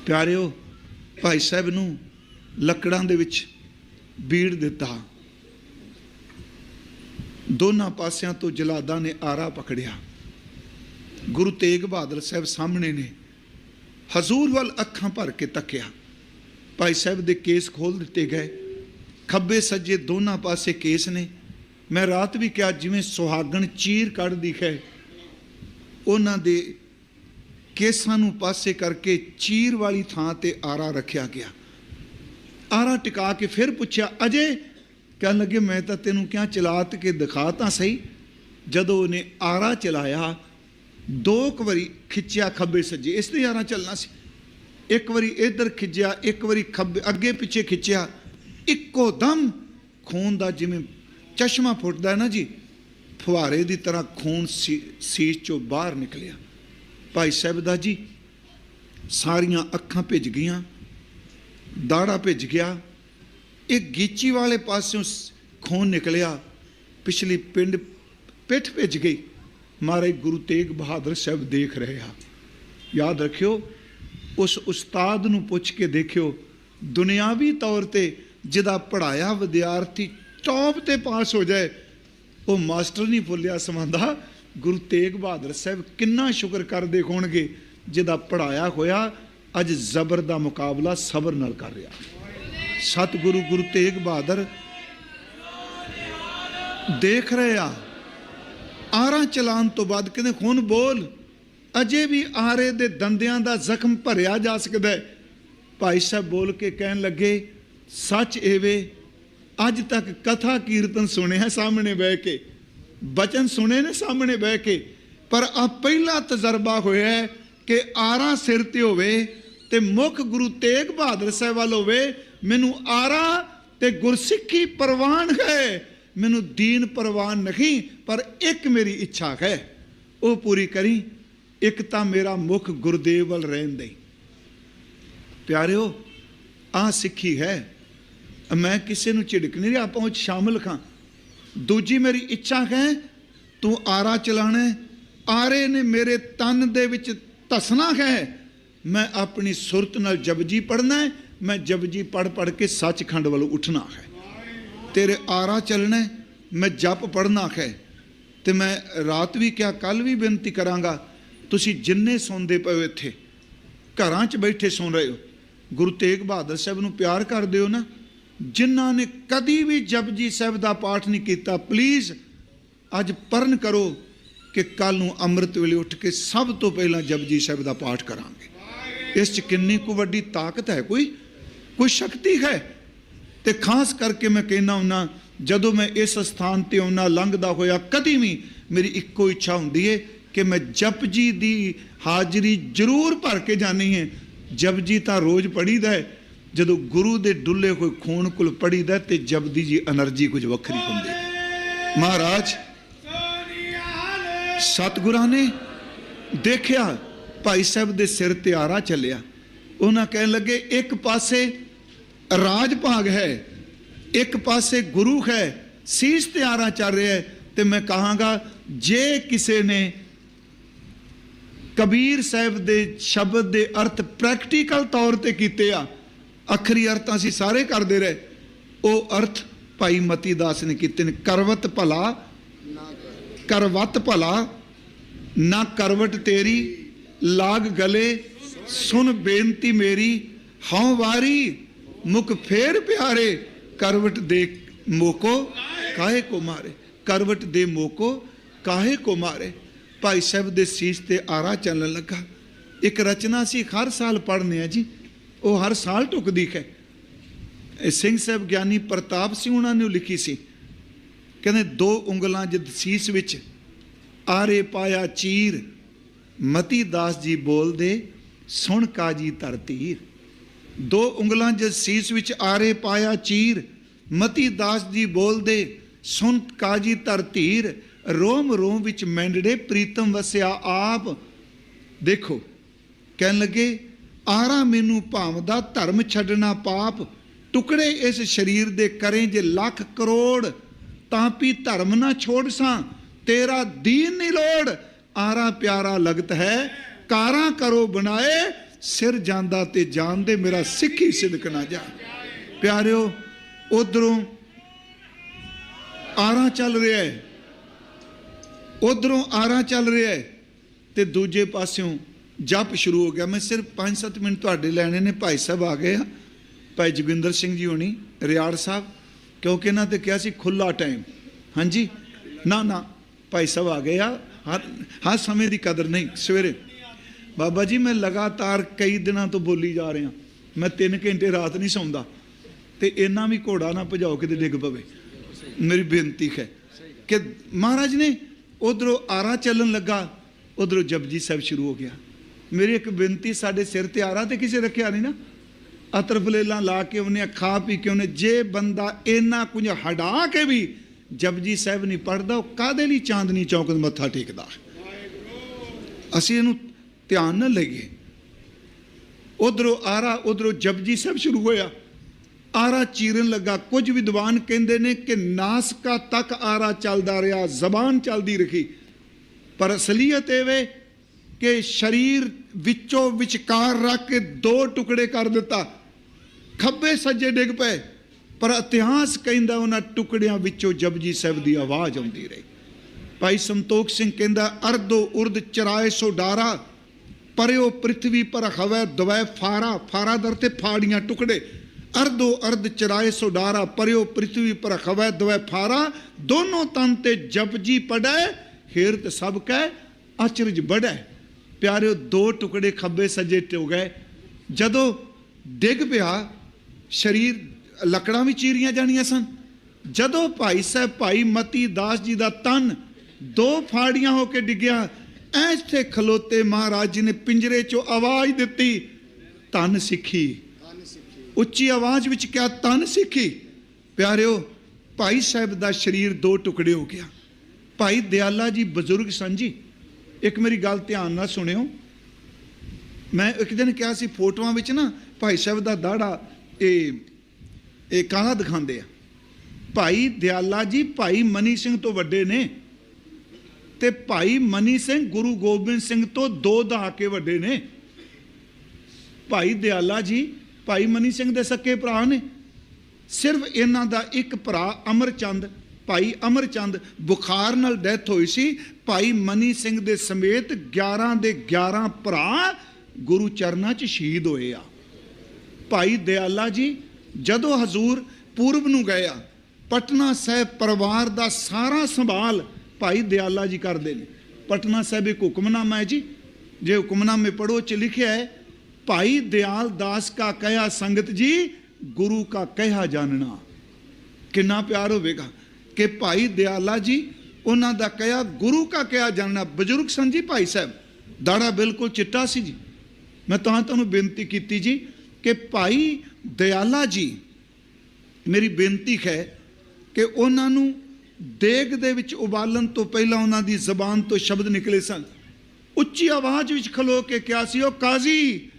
ਪਿਆਰਿਓ, ਭਾਈ ਸਾਹਿਬ ਨੂੰ ਲੱਕੜਾਂ ਦੇ ਵਿੱਚ ਬੀੜ ਦਿੱਤਾ। ਦੋਨਾਂ ਪਾਸਿਆਂ ਤੋਂ ਜਲਾਦਾਂ ਨੇ ਆਰਾ ਪਕੜਿਆ। ਗੁਰੂ ਤੇਗ ਬਹਾਦਰ ਸਾਹਿਬ ਸਾਹਮਣੇ ਨੇ ਹਜ਼ੂਰ ਵੱਲ ਅੱਖਾਂ ਭਰ ਕੇ ਤੱਕਿਆ। ਭਾਈ ਸਾਹਿਬ ਦੇ ਕੇਸ ਖੋਲ ਦਿੱਤੇ ਗਏ। ਖੱਬੇ ਸੱਜੇ ਦੋਨਾਂ ਪਾਸੇ ਕੇਸ ਨੇ। ਮੈਂ ਰਾਤ ਵੀ ਕਿਹਾ, ਜਿਵੇਂ ਸੁਹਾਗਣ ਚੀਰ ਕੱਢਦੀ ਹੈ, ਉਹਨਾਂ ਦੇ ਕੇਸਾਂ ਨੂੰ ਪਾਸੇ ਕਰਕੇ ਚੀਰ ਵਾਲੀ ਥਾਂ ਤੇ ਆਰਾ ਰੱਖਿਆ ਗਿਆ। ਆਰਾ ਟਿਕਾ ਕੇ ਫਿਰ ਪੁੱਛਿਆ, ਅਜੇ? ਕਹਿਣ ਲੱਗੇ, ਮੈਂ ਤਾਂ ਤੈਨੂੰ ਕਿਹਾ, ਚਲਾਤ ਕੇ ਦਿਖਾ ਤਾਂ ਸਹੀ। ਜਦੋਂ ਉਹਨੇ ਆਰਾ ਚਲਾਇਆ, ਦੋ ਕੁ ਵਾਰੀ ਖਿੱਚਿਆ ਖੱਬੇ ਸੱਜੇ। ਇਸ ਤੇ ਆਰਾ ਚੱਲਣਾ ਸੀ। ਇੱਕ ਵਾਰੀ ਇੱਧਰ ਖਿੱਚਿਆ, ਇੱਕ ਵਾਰੀ ਖੱਬੇ, ਅੱਗੇ ਪਿੱਛੇ ਖਿੱਚਿਆ, ਇੱਕੋ ਦਮ ਖੂਨ ਦਾ ਜਿਵੇਂ ਚਸ਼ਮਾ ਫੁੱਟਦਾ ਹੈ ਨਾ ਜੀ, ਫੁਹਾਰੇ ਦੀ ਤਰ੍ਹਾਂ ਖੂਨ ਸੀ- ਸੀਸ ਚੋਂ ਬਾਹਰ ਨਿਕਲਿਆ। ਭਾਈ ਸਾਹਿਬ ਦਾ ਜੀ, ਸਾਰੀਆਂ ਅੱਖਾਂ ਭਿੱਜ ਗਈਆਂ ਦਾੜਾ ਭਿੱਜ ਗਿਆ, ਇਹ ਗੀਚੀ ਵਾਲੇ ਪਾਸਿਓਂ ਸ- ਖੂਨ ਨਿਕਲਿਆ, ਪਿਛਲੀ ਪਿੰਡ ਪਿੱਠ ਭਿੱਜ ਗਈ। ਮਾਰੇ ਗੁਰੂ ਤੇਗ ਬਹਾਦਰ ਸਾਹਿਬ ਦੇਖ ਰਹੇ ਆ। ਯਾਦ ਰੱਖਿਓ ਉਸ ਉਸਤਾਦ ਨੂੰ ਪੁੱਛ ਕੇ ਦੇਖਿਓ, ਦੁਨਿਆਵੀ ਤੌਰ ਤੇ ਜਿਹਦਾ ਪੜਾਇਆ ਵਿਦਿਆਰਥੀ ਟੌਪ ਤੇ ਪਾਸ ਹੋ ਜਾਏ, ਉਹ ਮਾਸਟਰ ਨਹੀਂ ਭੁੱਲਿਆ ਸਮਾਂਦਾ। ਗੁਰੂ ਤੇਗ ਬਹਾਦਰ ਸਾਹਿਬ ਕਿੰਨਾ ਸ਼ੁਕਰ ਕਰਦੇ ਹੋਣਗੇ, ਜਿਹਦਾ ਪੜਾਇਆ ਹੋਇਆ ਅੱਜ ਜ਼ਬਰ ਦਾ ਮੁਕਾਬਲਾ ਸਬਰ ਨਾਲ ਕਰ ਰਿਹਾ। ਸਤਿਗੁਰੂ ਗੁਰੂ ਤੇਗ ਬਹਾਦਰ ਦੇਖ ਰਹੇ ਆ, ਆਰਾਂ ਚਲਾਨ ਤੋਂ ਬਾਅਦ ਕਹਿੰਦੇ ਹੁਣ ਬੋਲ? ਅਜੇ ਵੀ ਆਰੇ ਦੇ ਦੰਦਿਆਂ ਦਾ ਜ਼ਖਮ ਭਰਿਆ ਜਾ ਸਕਦਾ ਹੈ। ਭਾਈ ਸਾਹਿਬ ਬੋਲ ਕੇ ਕਹਿਣ ਲੱਗੇ, ਸੱਚ ਏਵੇ ਅੱਜ ਤੱਕ ਕਥਾ ਕੀਰਤਨ ਸੁਣਿਆ ਸਾਹਮਣੇ ਬਹਿ ਕੇ। ਬਚਨ ਸੁਣੇ ਨੇ ਸਾਹਮਣੇ ਬਹਿ ਕੇ। ਪਰ ਆ ਪਹਿਲਾ ਤਜਰਬਾ ਹੋਇਆ ਕਿ ਆਰਾ ਸਿਰ ਤੇ ਹੋਵੇ ਤੇ ਮੁੱਖ ਗੁਰੂ ਤੇਗ ਬਹਾਦਰ ਸਾਹਿਬ ਵੱਲ ਹੋਵੇ, ਮੈਨੂੰ ਆਰਾ ਤੇ ਗੁਰਸਿੱਖੀ ਪ੍ਰਵਾਨ ਹੈ। ਮੈਨੂੰ ਦੀਨ ਪ੍ਰਵਾਨ ਨਹੀਂ, ਪਰ ਇੱਕ ਮੇਰੀ ਇੱਛਾ ਹੈ। ਉਹ ਪੂਰੀ ਕਰੀ ਇੱਕ ਤਾਂ ਮੇਰਾ ਮੁੱਖ ਗੁਰਦੇਵ ਵੱਲ ਰਹਿਣ ਦੇ ਪਿਆਰਿਓ ਆ ਸਿੱਖੀ ਹੈ। ਮੈਂ ਕਿਸੇ ਨੂੰ ਝਿੜਕ ਨਹੀਂ ਰਿਹਾ, ਆਪਾਂ ਉਹ 'ਚ ਸ਼ਾਮਲ ਖਾਂ। ਦੂਜੀ ਮੇਰੀ ਇੱਛਾ ਹੈ, ਤੂੰ ਆਰਾ ਚਲਾਣਾ ਆਰੇ ਨੇ ਮੇਰੇ ਤਨ ਦੇ ਵਿੱਚ ਧਸਣਾ ਹੈ। ਮੈਂ ਆਪਣੀ ਸੁਰਤ ਨਾਲ ਜਪਜੀ ਪੜਨਾ ਹੈ। ਮੈਂ ਜਪਜੀ ਪੜ ਪੜ ਕੇ ਸੱਚਖੰਡ ਵੱਲ ਉੱਠਣਾ ਹੈ। ਤੇਰੇ ਆਰਾ ਚੱਲਣਾ ਮੈਂ ਜਪ ਪੜਨਾ ਹੈ। ਤੇ ਮੈਂ ਰਾਤ ਵੀ ਕਿਹਾ ਕੱਲ ਵੀ ਬੇਨਤੀ ਕਰਾਂਗਾ। ਤੁਸੀਂ ਜਿੰਨੇ ਸੌਂਦੇ ਪਏ ਹੋ ਇੱਥੇ, ਘਰਾਂ 'ਚ ਬੈਠੇ ਸੁਣ ਰਹੇ ਹੋ, ਗੁਰੂ ਤੇਗ ਬਹਾਦਰ ਸਾਹਿਬ ਨੂੰ ਪਿਆਰ ਕਰਦੇ ਹੋ ਨਾ, ਜਿਨ੍ਹਾਂ ਨੇ ਕਦੀ ਵੀ ਜਪਜੀ ਸਾਹਿਬ ਦਾ ਪਾਠ ਨਹੀਂ ਕੀਤਾ ਪਲੀਜ਼ ਅੱਜ ਪਰਨ ਕਰੋ ਕਿ ਕੱਲ ਨੂੰ ਅੰਮ੍ਰਿਤ ਵੇਲੇ ਉੱਠ ਕੇ ਸਭ ਤੋਂ ਪਹਿਲਾਂ ਜਪਜੀ ਸਾਹਿਬ ਦਾ ਪਾਠ ਕਰਾਂਗੇ। ਇਸ 'ਚ ਕਿੰਨੀ ਕੁ ਵੱਡੀ ਤਾਕਤ ਹੈ ਕੋਈ? ਕੋਈ ਸ਼ਕਤੀ ਹੈ? ਤੇ ਖਾਸ ਕਰਕੇ ਮੈਂ ਕਹਿਣਾ ਹੁੰਨਾ, ਜਦੋਂ ਮੈਂ ਇਸ ਸਥਾਨ ਤੇ ਆਉਣਾ, ਲੰਘਦਾ ਹੋਇਆ ਕਦੀ ਵੀ ਮੇਰੀ ਇੱਕੋ ਇੱਛਾ ਹੁੰਦੀ ਹੈ ਕਿ ਮੈਂ ਜਪਜੀ ਦੀ ਹਾਜ਼ਰੀ ਜ਼ਰੂਰ ਭਰ ਕੇ ਜਾਣੀ ਹੈ। ਜਪਜੀ ਤਾਂ ਰੋਜ਼ ਪੜੀਦਾ ਹੈ। ਜਦੋਂ ਗੁਰੂ ਦੇ ਡੁੱਲੇ ਕੋਈ ਖੂਨ ਕੁਲ ਪੜੀਦਾ ਤੇ ਜਪਦੀ ਜੀ એનર્ਜੀ ਕੁਝ ਵੱਖਰੀ ਹੁੰਦੀ ਹੈ। ਮਹਾਰਾਜ, ਸਤਗੁਰਾਂ ਨੇ ਦੇਖਿਆ, ਭਾਈ ਸਾਹਿਬ ਦੇ ਸਿਰ ਤੇ ਆਰਾ ਚੱਲਿਆ। ਉਹਨਾਂ ਕਹਿਣ ਲੱਗੇ, ਇੱਕ ਪਾਸੇ ਰਾਜ ਭਾਗ ਹੈ, ਇੱਕ ਪਾਸੇ ਗੁਰੂ ਹੈ, ਸੀਸ ਤੇ ਆਰਾ ਚੱਲ ਰਿਹਾ ਹੈ। ਤੇ ਮੈਂ ਕਹਾਂਗਾ, ਜੇ ਕਿਸੇ ਨੇ ਕਬੀਰ ਸਾਹਿਬ ਦੇ ਸ਼ਬਦ ਦੇ ਅਰਥ ਪ੍ਰੈਕਟੀਕਲ ਤੌਰ ਤੇ ਕੀਤੇ ਆ। ਅਖਰੀ ਅਰਥ ਅਸੀਂ ਸਾਰੇ ਕਰਦੇ ਰਹੇ। ਉਹ ਅਰਥ ਭਾਈ ਮਤੀ ਦਾਸ ਨੇ ਕੀਤੇ ਨੇ, ਕਰਵਤ ਭਲਾ ਕਰਵਤ ਭਲਾ, ਨਾ ਕਰਵਟ ਤੇਰੀ, ਲਾਗ ਗਲੇ ਸੁਣ ਬੇਨਤੀ ਮੇਰੀ, ਹਉ ਵਾਰੀ, ਮੁਖ ਫੇਰ ਪਿਆਰੇ, ਕਰਵਟ ਦੇ ਮੋਕੋ ਕਾਹੇ ਕੋ ਮਾਰੇ, ਕਰਵਟ ਦੇ ਮੋਕੋ ਕਾਹੇ ਕੋ ਮਾਰੇ। ਭਾਈ ਸਾਹਿਬ ਦੇ ਸੀਸ ਤੇ ਆਰਾ ਚੱਲਣ ਲੱਗਾ। ਇੱਕ ਰਚਨਾ ਸੀ ਹਰ ਸਾਲ ਪੜ੍ਹਨੇ ਆ ਜੀ। ਉਹ ਹਰ ਸਾਲ ਟੁਕਦੀ ਹੈ। ਸਿੰਘ ਸਾਹਿਬ ਗਿਆਨੀ ਪ੍ਰਤਾਪ ਸਿੰਘ ਉਹਨਾਂ ਨੇ ਲਿਖੀ ਸੀ। ਕਹਿੰਦੇ, ਦੋ ਉਂਗਲਾਂ ਜਦ ਸੀਸ ਵਿੱਚ, ਆਰੇ ਪਾਇਆ ਚੀਰ, ਮਤੀ ਦਾਸ ਜੀ ਬੋਲਦੇ, ਸੁਣ ਕਾਜੀ ਧਰਤੀਰ ਦੋ ਉਂਗਲਾਂ ਜਦ ਸੀਸ ਵਿੱਚ ਆਰੇ ਪਾਇਆ ਚੀਰ, ਮਤੀ ਦਾਸ ਜੀ ਬੋਲਦੇ, ਸੁਣ ਕਾਜੀ ਧਰਤੀਰ ਰੋਮ ਰੋਮ ਵਿੱਚ ਮੈਂਡੜੇ ਪ੍ਰੀਤਮ ਵਸਿਆ ਆਪ। ਦੇਖੋ, ਕਹਿਣ ਲੱਗੇ, ਆਰਾ ਮੈਨੂੰ ਭਾਵਦਾ ਧਰਮ ਛੱਡਣਾ ਪਾਪ। ਟੁਕੜੇ ਇਸ ਸਰੀਰ ਦੇ ਕਰੇ ਜੇ ਲੱਖ ਕਰੋੜ, ਤਾਂ ਵੀ ਧਰਮ ਨਾ ਛੋੜ ਸਾਂ। ਤੇਰਾ ਦੀਨ ਨਹੀਂ ਲੋੜ। ਆਰਾ ਪਿਆਰਾ ਲਗਤ ਹੈ, ਕਾਰਾਂ ਕਰੋ ਬਣਾਏ, ਸਿਰ ਜਾਂਦਾ ਤੇ ਜਾਣਦੇ ਮੇਰਾ ਸਿੱਖੀ ਸਿਦਕ ਨਾ ਜਾ। ਪਿਆਰਿਓ, ਉਧਰੋਂ ਆਰਾ ਚੱਲ ਰਿਹਾ ਹੈ। ਉਧਰੋਂ ਆਰਾ ਚੱਲ ਰਿਹਾ ਹੈ ਤੇ ਦੂਜੇ ਪਾਸਿਓਂ ਜਪ ਸ਼ੁਰੂ ਹੋ ਗਿਆ। ਮੈਂ ਸਿਰਫ 5-7 ਮਿੰਟ ਤੁਹਾਡੇ ਲੈਣੇ ਨੇ। ਭਾਈ ਸਾਹਿਬ ਆ ਗਏ ਆ। ਭਾਈ ਜੋਗਿੰਦਰ ਸਿੰਘ ਜੀ ਹੋਣੀ, ਰਿਆੜ ਸਾਹਿਬ, ਕਿਉਂਕਿ ਇਹਨਾਂ ਤੇ ਕਿਹਾ ਸੀ ਖੁੱਲਾ ਟਾਈਮ। ਹਾਂਜੀ? ਨਾ ਨਾ, ਭਾਈ ਸਾਹਿਬ ਆ ਗਏ ਆ। ਹਰ ਹਰ ਸਮੇਂ ਦੀ ਕਦਰ ਨਹੀਂ, ਸਵੇਰੇ। ਬਾਬਾ ਜੀ, ਮੈਂ ਲਗਾਤਾਰ ਕਈ ਦਿਨਾਂ ਤੋਂ ਬੋਲੀ ਜਾ ਰਿਹਾ। ਮੈਂ 3 ਘੰਟੇ ਰਾਤ ਨਹੀਂ ਸੌਂਦਾ। ਤੇ ਇੰਨਾ ਵੀ ਘੋੜਾ ਨਾ ਭਜਾਓ ਕਿਤੇ ਡਿੱਗ ਪਵੇ। ਮੇਰੀ ਬੇਨਤੀ ਹੈ ਕਿ ਮਹਾਰਾਜ ਨੇ ਉਧਰੋਂ ਆਰਾ ਚੱਲਣ ਲੱਗਾ, ਉਧਰੋਂ ਜਪਜੀ ਸਾਹਿਬ ਸ਼ੁਰੂ ਹੋ ਗਿਆ। ਮੇਰੀ ਇੱਕ ਬੇਨਤੀ, ਸਾਡੇ ਸਿਰ ਤੇ ਆਰਾ ਤੇ ਕਿਸੇ ਰੱਖਿਆ ਨਹੀਂ ਨਾ। ਅਤਰਫਲੇਲਾਂ ਲਾ ਕੇ ਉਹਨੇ ਖਾ ਪੀ ਕੇ ਉਹਨੇ ਜੇ ਬੰਦਾ ਇੰਨਾ ਕੁਝ ਹਟਾ ਕੇ ਵੀ ਜਪਜੀ ਸਾਹਿਬ ਨਹੀਂ ਪੜਦਾ ਉਹ ਕਾਦੇ ਲਈ ਚਾਂਦਨੀ ਚੌਕ ਤੇ ਮੱਥਾ ਟੇਕਦਾ? ਅਸੀਂ ਇਹਨੂੰ ਧਿਆਨ ਨਾਲ ਲਈਏ। ਉਧਰੋਂ ਆਰਾ, ਉਧਰੋਂ ਜਪਜੀ ਸਾਹਿਬ ਸ਼ੁਰੂ ਹੋਇਆ। ਆਰਾ ਚੀਰਨ ਲੱਗਾ। ਕੁਝ ਵਿਦਵਾਨ ਕਹਿੰਦੇ ਨੇ ਕਿ ਨਾਸਕਾ ਤੱਕ ਆਰਾ ਚੱਲਦਾ ਰਿਹਾ, ਜ਼ਬਾਨ ਚੱਲਦੀ ਰਹੀ। ਪਰ ਅਸਲੀਅਤ ਇਹ ਵੇ ਕਿ ਸਰੀਰ ਵਿੱਚੋਂ ਵਿਚਕਾਰ ਰੱਖ ਕੇ ਦੋ ਟੁਕੜੇ ਕਰ ਦਿੱਤਾ। ਖੱਬੇ ਸੱਜੇ ਡਿੱਗ ਪਏ। ਪਰ ਇਤਿਹਾਸ ਕਹਿੰਦਾ ਉਹਨਾਂ ਟੁਕੜਿਆਂ ਵਿੱਚੋਂ ਜਪਜੀ ਸਾਹਿਬ ਦੀ ਆਵਾਜ਼ ਆਉਂਦੀ ਰਹੀ। ਭਾਈ ਸੰਤੋਖ ਸਿੰਘ ਕਹਿੰਦਾ ਅਰਦੋ ਉਰਦ ਚਰਾਏ ਸੋ ਡਾਰਾ, ਪਰਿਓ ਪ੍ਰਿਥਵੀ ਪਰ ਹਵੈ ਦਵੈ ਫਾਰਾ ਫਾਰਾ ਦਰ ਤੇ ਫਾੜੀਆਂ ਟੁਕੜੇ। ਅਰਧੋ ਅਰਧ ਚਰਾਏ ਸੋ ਡਾਰਾ ਪਰਿਓ ਪ੍ਰਿਥਵੀ ਪਰ ਹਵੈ ਦਵੈ ਫਾਰਾ, ਦੋਨੋਂ ਤਨ ਤੇ ਜਪਜੀ ਪੜੈ ਹੇਰ ਤੇ ਸਭ ਕੈ ਅਚਰਜ ਬੜੈ ਪਿਆਰਿਓ, ਦੋ ਟੁਕੜੇ ਖੱਬੇ ਸੱਜੇ ਟੋ ਗਏ ਜਦੋਂ ਡਿੱਗ ਪਿਆ, ਸਰੀਰ, ਲੱਕੜਾਂ ਵੀ ਚੀਰੀਆਂ ਜਾਣੀਆਂ ਸਨ। ਜਦੋਂ ਭਾਈ ਸਾਹਿਬ, ਭਾਈ ਮਤੀ ਦਾਸ ਜੀ ਦਾ ਤਨ ਦੋ ਫਾੜੀਆਂ ਹੋ ਕੇ ਡਿੱਗਿਆ ਐਥੇ ਖਲੋਤੇ ਮਹਾਰਾਜ ਜੀ ਨੇ ਪਿੰਜਰੇ ਚੋਂ ਆਵਾਜ਼ ਦਿੱਤੀ ਤਨ ਸਿੱਖੀ। ਉੱਚੀ ਆਵਾਜ਼ ਵਿੱਚ ਕਿਹਾ, ਤਨ ਸਿੱਖੀ। ਪਿਆਰਿਓ, ਭਾਈ ਸਾਹਿਬ ਦਾ ਸਰੀਰ ਦੋ ਟੁਕੜੇ ਹੋ ਗਿਆ। ਭਾਈ ਦਿਆਲਾ ਜੀ ਬਜ਼ੁਰਗ ਸਨ ਜੀ। ਇੱਕ ਮੇਰੀ ਗੱਲ ਧਿਆਨ ਨਾਲ ਸੁਣਿਓ। ਮੈਂ ਇੱਕ ਦਿਨ ਕਿਹਾ ਸੀ, ਫੋਟੋਆਂ ਵਿੱਚ ਨਾ ਭਾਈ ਸਾਹਿਬ ਦਾ ਦਾੜਾ, ਇਹ ਇਹ ਕਾਲਾ ਦਿਖਾਉਂਦੇ ਆ? ਭਾਈ ਦਿਆਲਾ ਜੀ, ਭਾਈ ਮਨੀ ਸਿੰਘ ਤੋਂ ਵੱਡੇ ਨੇ ਤੇ ਭਾਈ ਮਨੀ ਸਿੰਘ ਗੁਰੂ ਗੋਬਿੰਦ ਸਿੰਘ ਤੋਂ ਦੋ ਦਹਾਕੇ ਵੱਡੇ ਨੇ। ਭਾਈ ਦਿਆਲਾ ਜੀ ਭਾਈ ਮਨੀ ਸਿੰਘ ਦੇ ਸੱਕੇ ਭਰਾ ਨੇ। ਸਿਰਫ ਇਹਨਾਂ ਦਾ ਇੱਕ ਭਰਾ ਅਮਰਚੰਦ, ਭਾਈ ਅਮਰਚੰਦ ਬੁਖਾਰ ਨਾਲ ਡੈਥ ਹੋਈ ਸੀ। ਭਾਈ ਮਨੀ ਸਿੰਘ ਦੇ ਸਮੇਤ 11 ਦੇ 11 ਭਰਾ ਗੁਰੂ ਚਰਨਾਂ 'ਚ ਸ਼ਹੀਦ ਹੋਏ ਆ। ਭਾਈ ਦਿਆਲਾ ਜੀ, ਜਦੋਂ ਹਜ਼ੂਰ ਪੂਰਬ ਨੂੰ ਗਏ ਆ, ਪਟਨਾ ਸਾਹਿਬ ਪਰਿਵਾਰ ਦਾ ਸਾਰਾ ਸੰਭਾਲ ਭਾਈ ਦਿਆਲਾ ਜੀ ਕਰਦੇ ਨੇ। ਪਟਨਾ ਸਾਹਿਬ ਇੱਕ ਹੁਕਮਨਾਮਾ ਹੈ ਜੀ। ਜੇ ਹੁਕਮਨਾਮੇ ਪੜੋ ਚ ਲਿਖਿਆ ਹੈ ਭਾਈ ਦਿਆਲ ਦਾਸ ਕਾ ਕਹਿਆ ਸੰਗਤ ਜੀ, ਗੁਰੂ ਕਾ ਕਹਿਆ ਜਾਣਨਾ ਕਿੰਨਾ ਪਿਆਰ ਹੋਵੇਗਾ ਕਿ ਭਾਈ ਦਿਆਲਾ ਜੀ, ਉਹਨਾਂ ਦਾ ਕਹਿਆ, ਗੁਰੂ ਕਾ ਕਹਿਆ ਜਾਣਨਾ ਬਜ਼ੁਰਗ ਸਨ ਜੀ ਭਾਈ ਸਾਹਿਬ, ਦਾੜਾ ਬਿਲਕੁਲ ਚਿੱਟਾ ਸੀ ਜੀ। ਮੈਂ ਤਾਂ ਤੁਹਾਨੂੰ ਬੇਨਤੀ ਕੀਤੀ ਜੀ ਕਿ ਭਾਈ ਦਿਆਲਾ ਜੀ, ਮੇਰੀ ਬੇਨਤੀ ਹੈ ਕਿ ਉਹਨਾਂ ਨੂੰ ਦੇਗ ਦੇ ਵਿੱਚ ਉਬਾਲਣ ਤੋਂ ਪਹਿਲਾਂ ਉਹਨਾਂ ਦੀ ਜ਼ਬਾਨ ਤੋਂ ਸ਼ਬਦ ਨਿਕਲੇ ਸਨ। ਉੱਚੀ ਆਵਾਜ਼ ਵਿੱਚ ਖਲੋ ਕੇ ਕਿਹਾ ਸੀ ਉਹ ਕਾਜ਼ੀ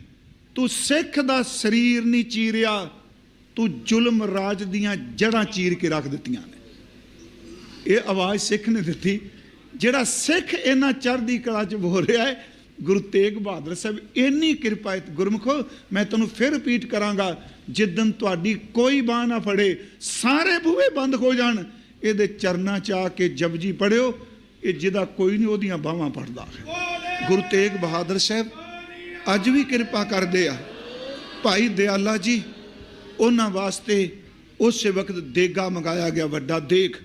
ਤੂੰ ਸਿੱਖ ਦਾ ਸਰੀਰ ਨਹੀਂ ਚੀਰਿਆ, ਤੂੰ ਜ਼ੁਲਮ ਰਾਜ ਦੀਆਂ ਜੜਾਂ ਚੀਰ ਕੇ ਰੱਖ ਦਿੱਤੀਆਂ ਨੇ। ਇਹ ਆਵਾਜ਼ ਸਿੱਖ ਨੇ ਦਿੱਤੀ। ਜਿਹੜਾ ਸਿੱਖ ਇਹਨਾਂ ਚੜ੍ਹਦੀ ਕਲਾ 'ਚ ਬੋਲ ਰਿਹਾ ਹੈ, ਗੁਰੂ ਤੇਗ ਬਹਾਦਰ ਸਾਹਿਬ, ਇੰਨੀ ਕਿਰਪਾ ਹੈ ਗੁਰਮੁਖੋ, ਮੈਂ ਤੁਹਾਨੂੰ ਫਿਰ ਰਿਪੀਟ ਕਰਾਂਗਾ ਜਿੱਦਨ ਤੁਹਾਡੀ ਕੋਈ ਬਾਹ ਨਾ ਫੜੇ, ਸਾਰੇ ਬੂਹੇ ਬੰਦ ਹੋ ਜਾਣ, ਇਹਦੇ ਚਰਨਾਂ 'ਚ ਆ ਕੇ ਜਪਜੀ ਪੜਿਓ ਇਹ ਜਿਹਦਾ ਕੋਈ ਨਹੀਂ ਉਹਦੀਆਂ ਬਾਹਾਂ ਫੜਦਾ ਗੁਰੂ ਤੇਗ ਬਹਾਦਰ ਸਾਹਿਬ ਅੱਜ ਵੀ ਕਿਰਪਾ ਕਰਦੇ ਆ। ਭਾਈ ਦਿਆਲਾ ਜੀ, ਉਹਨਾਂ ਵਾਸਤੇ ਉਸੇ ਵਕਤ ਦੇਗਾ ਮੰਗਾਇਆ ਗਿਆ, ਵੱਡਾ ਦੇਖ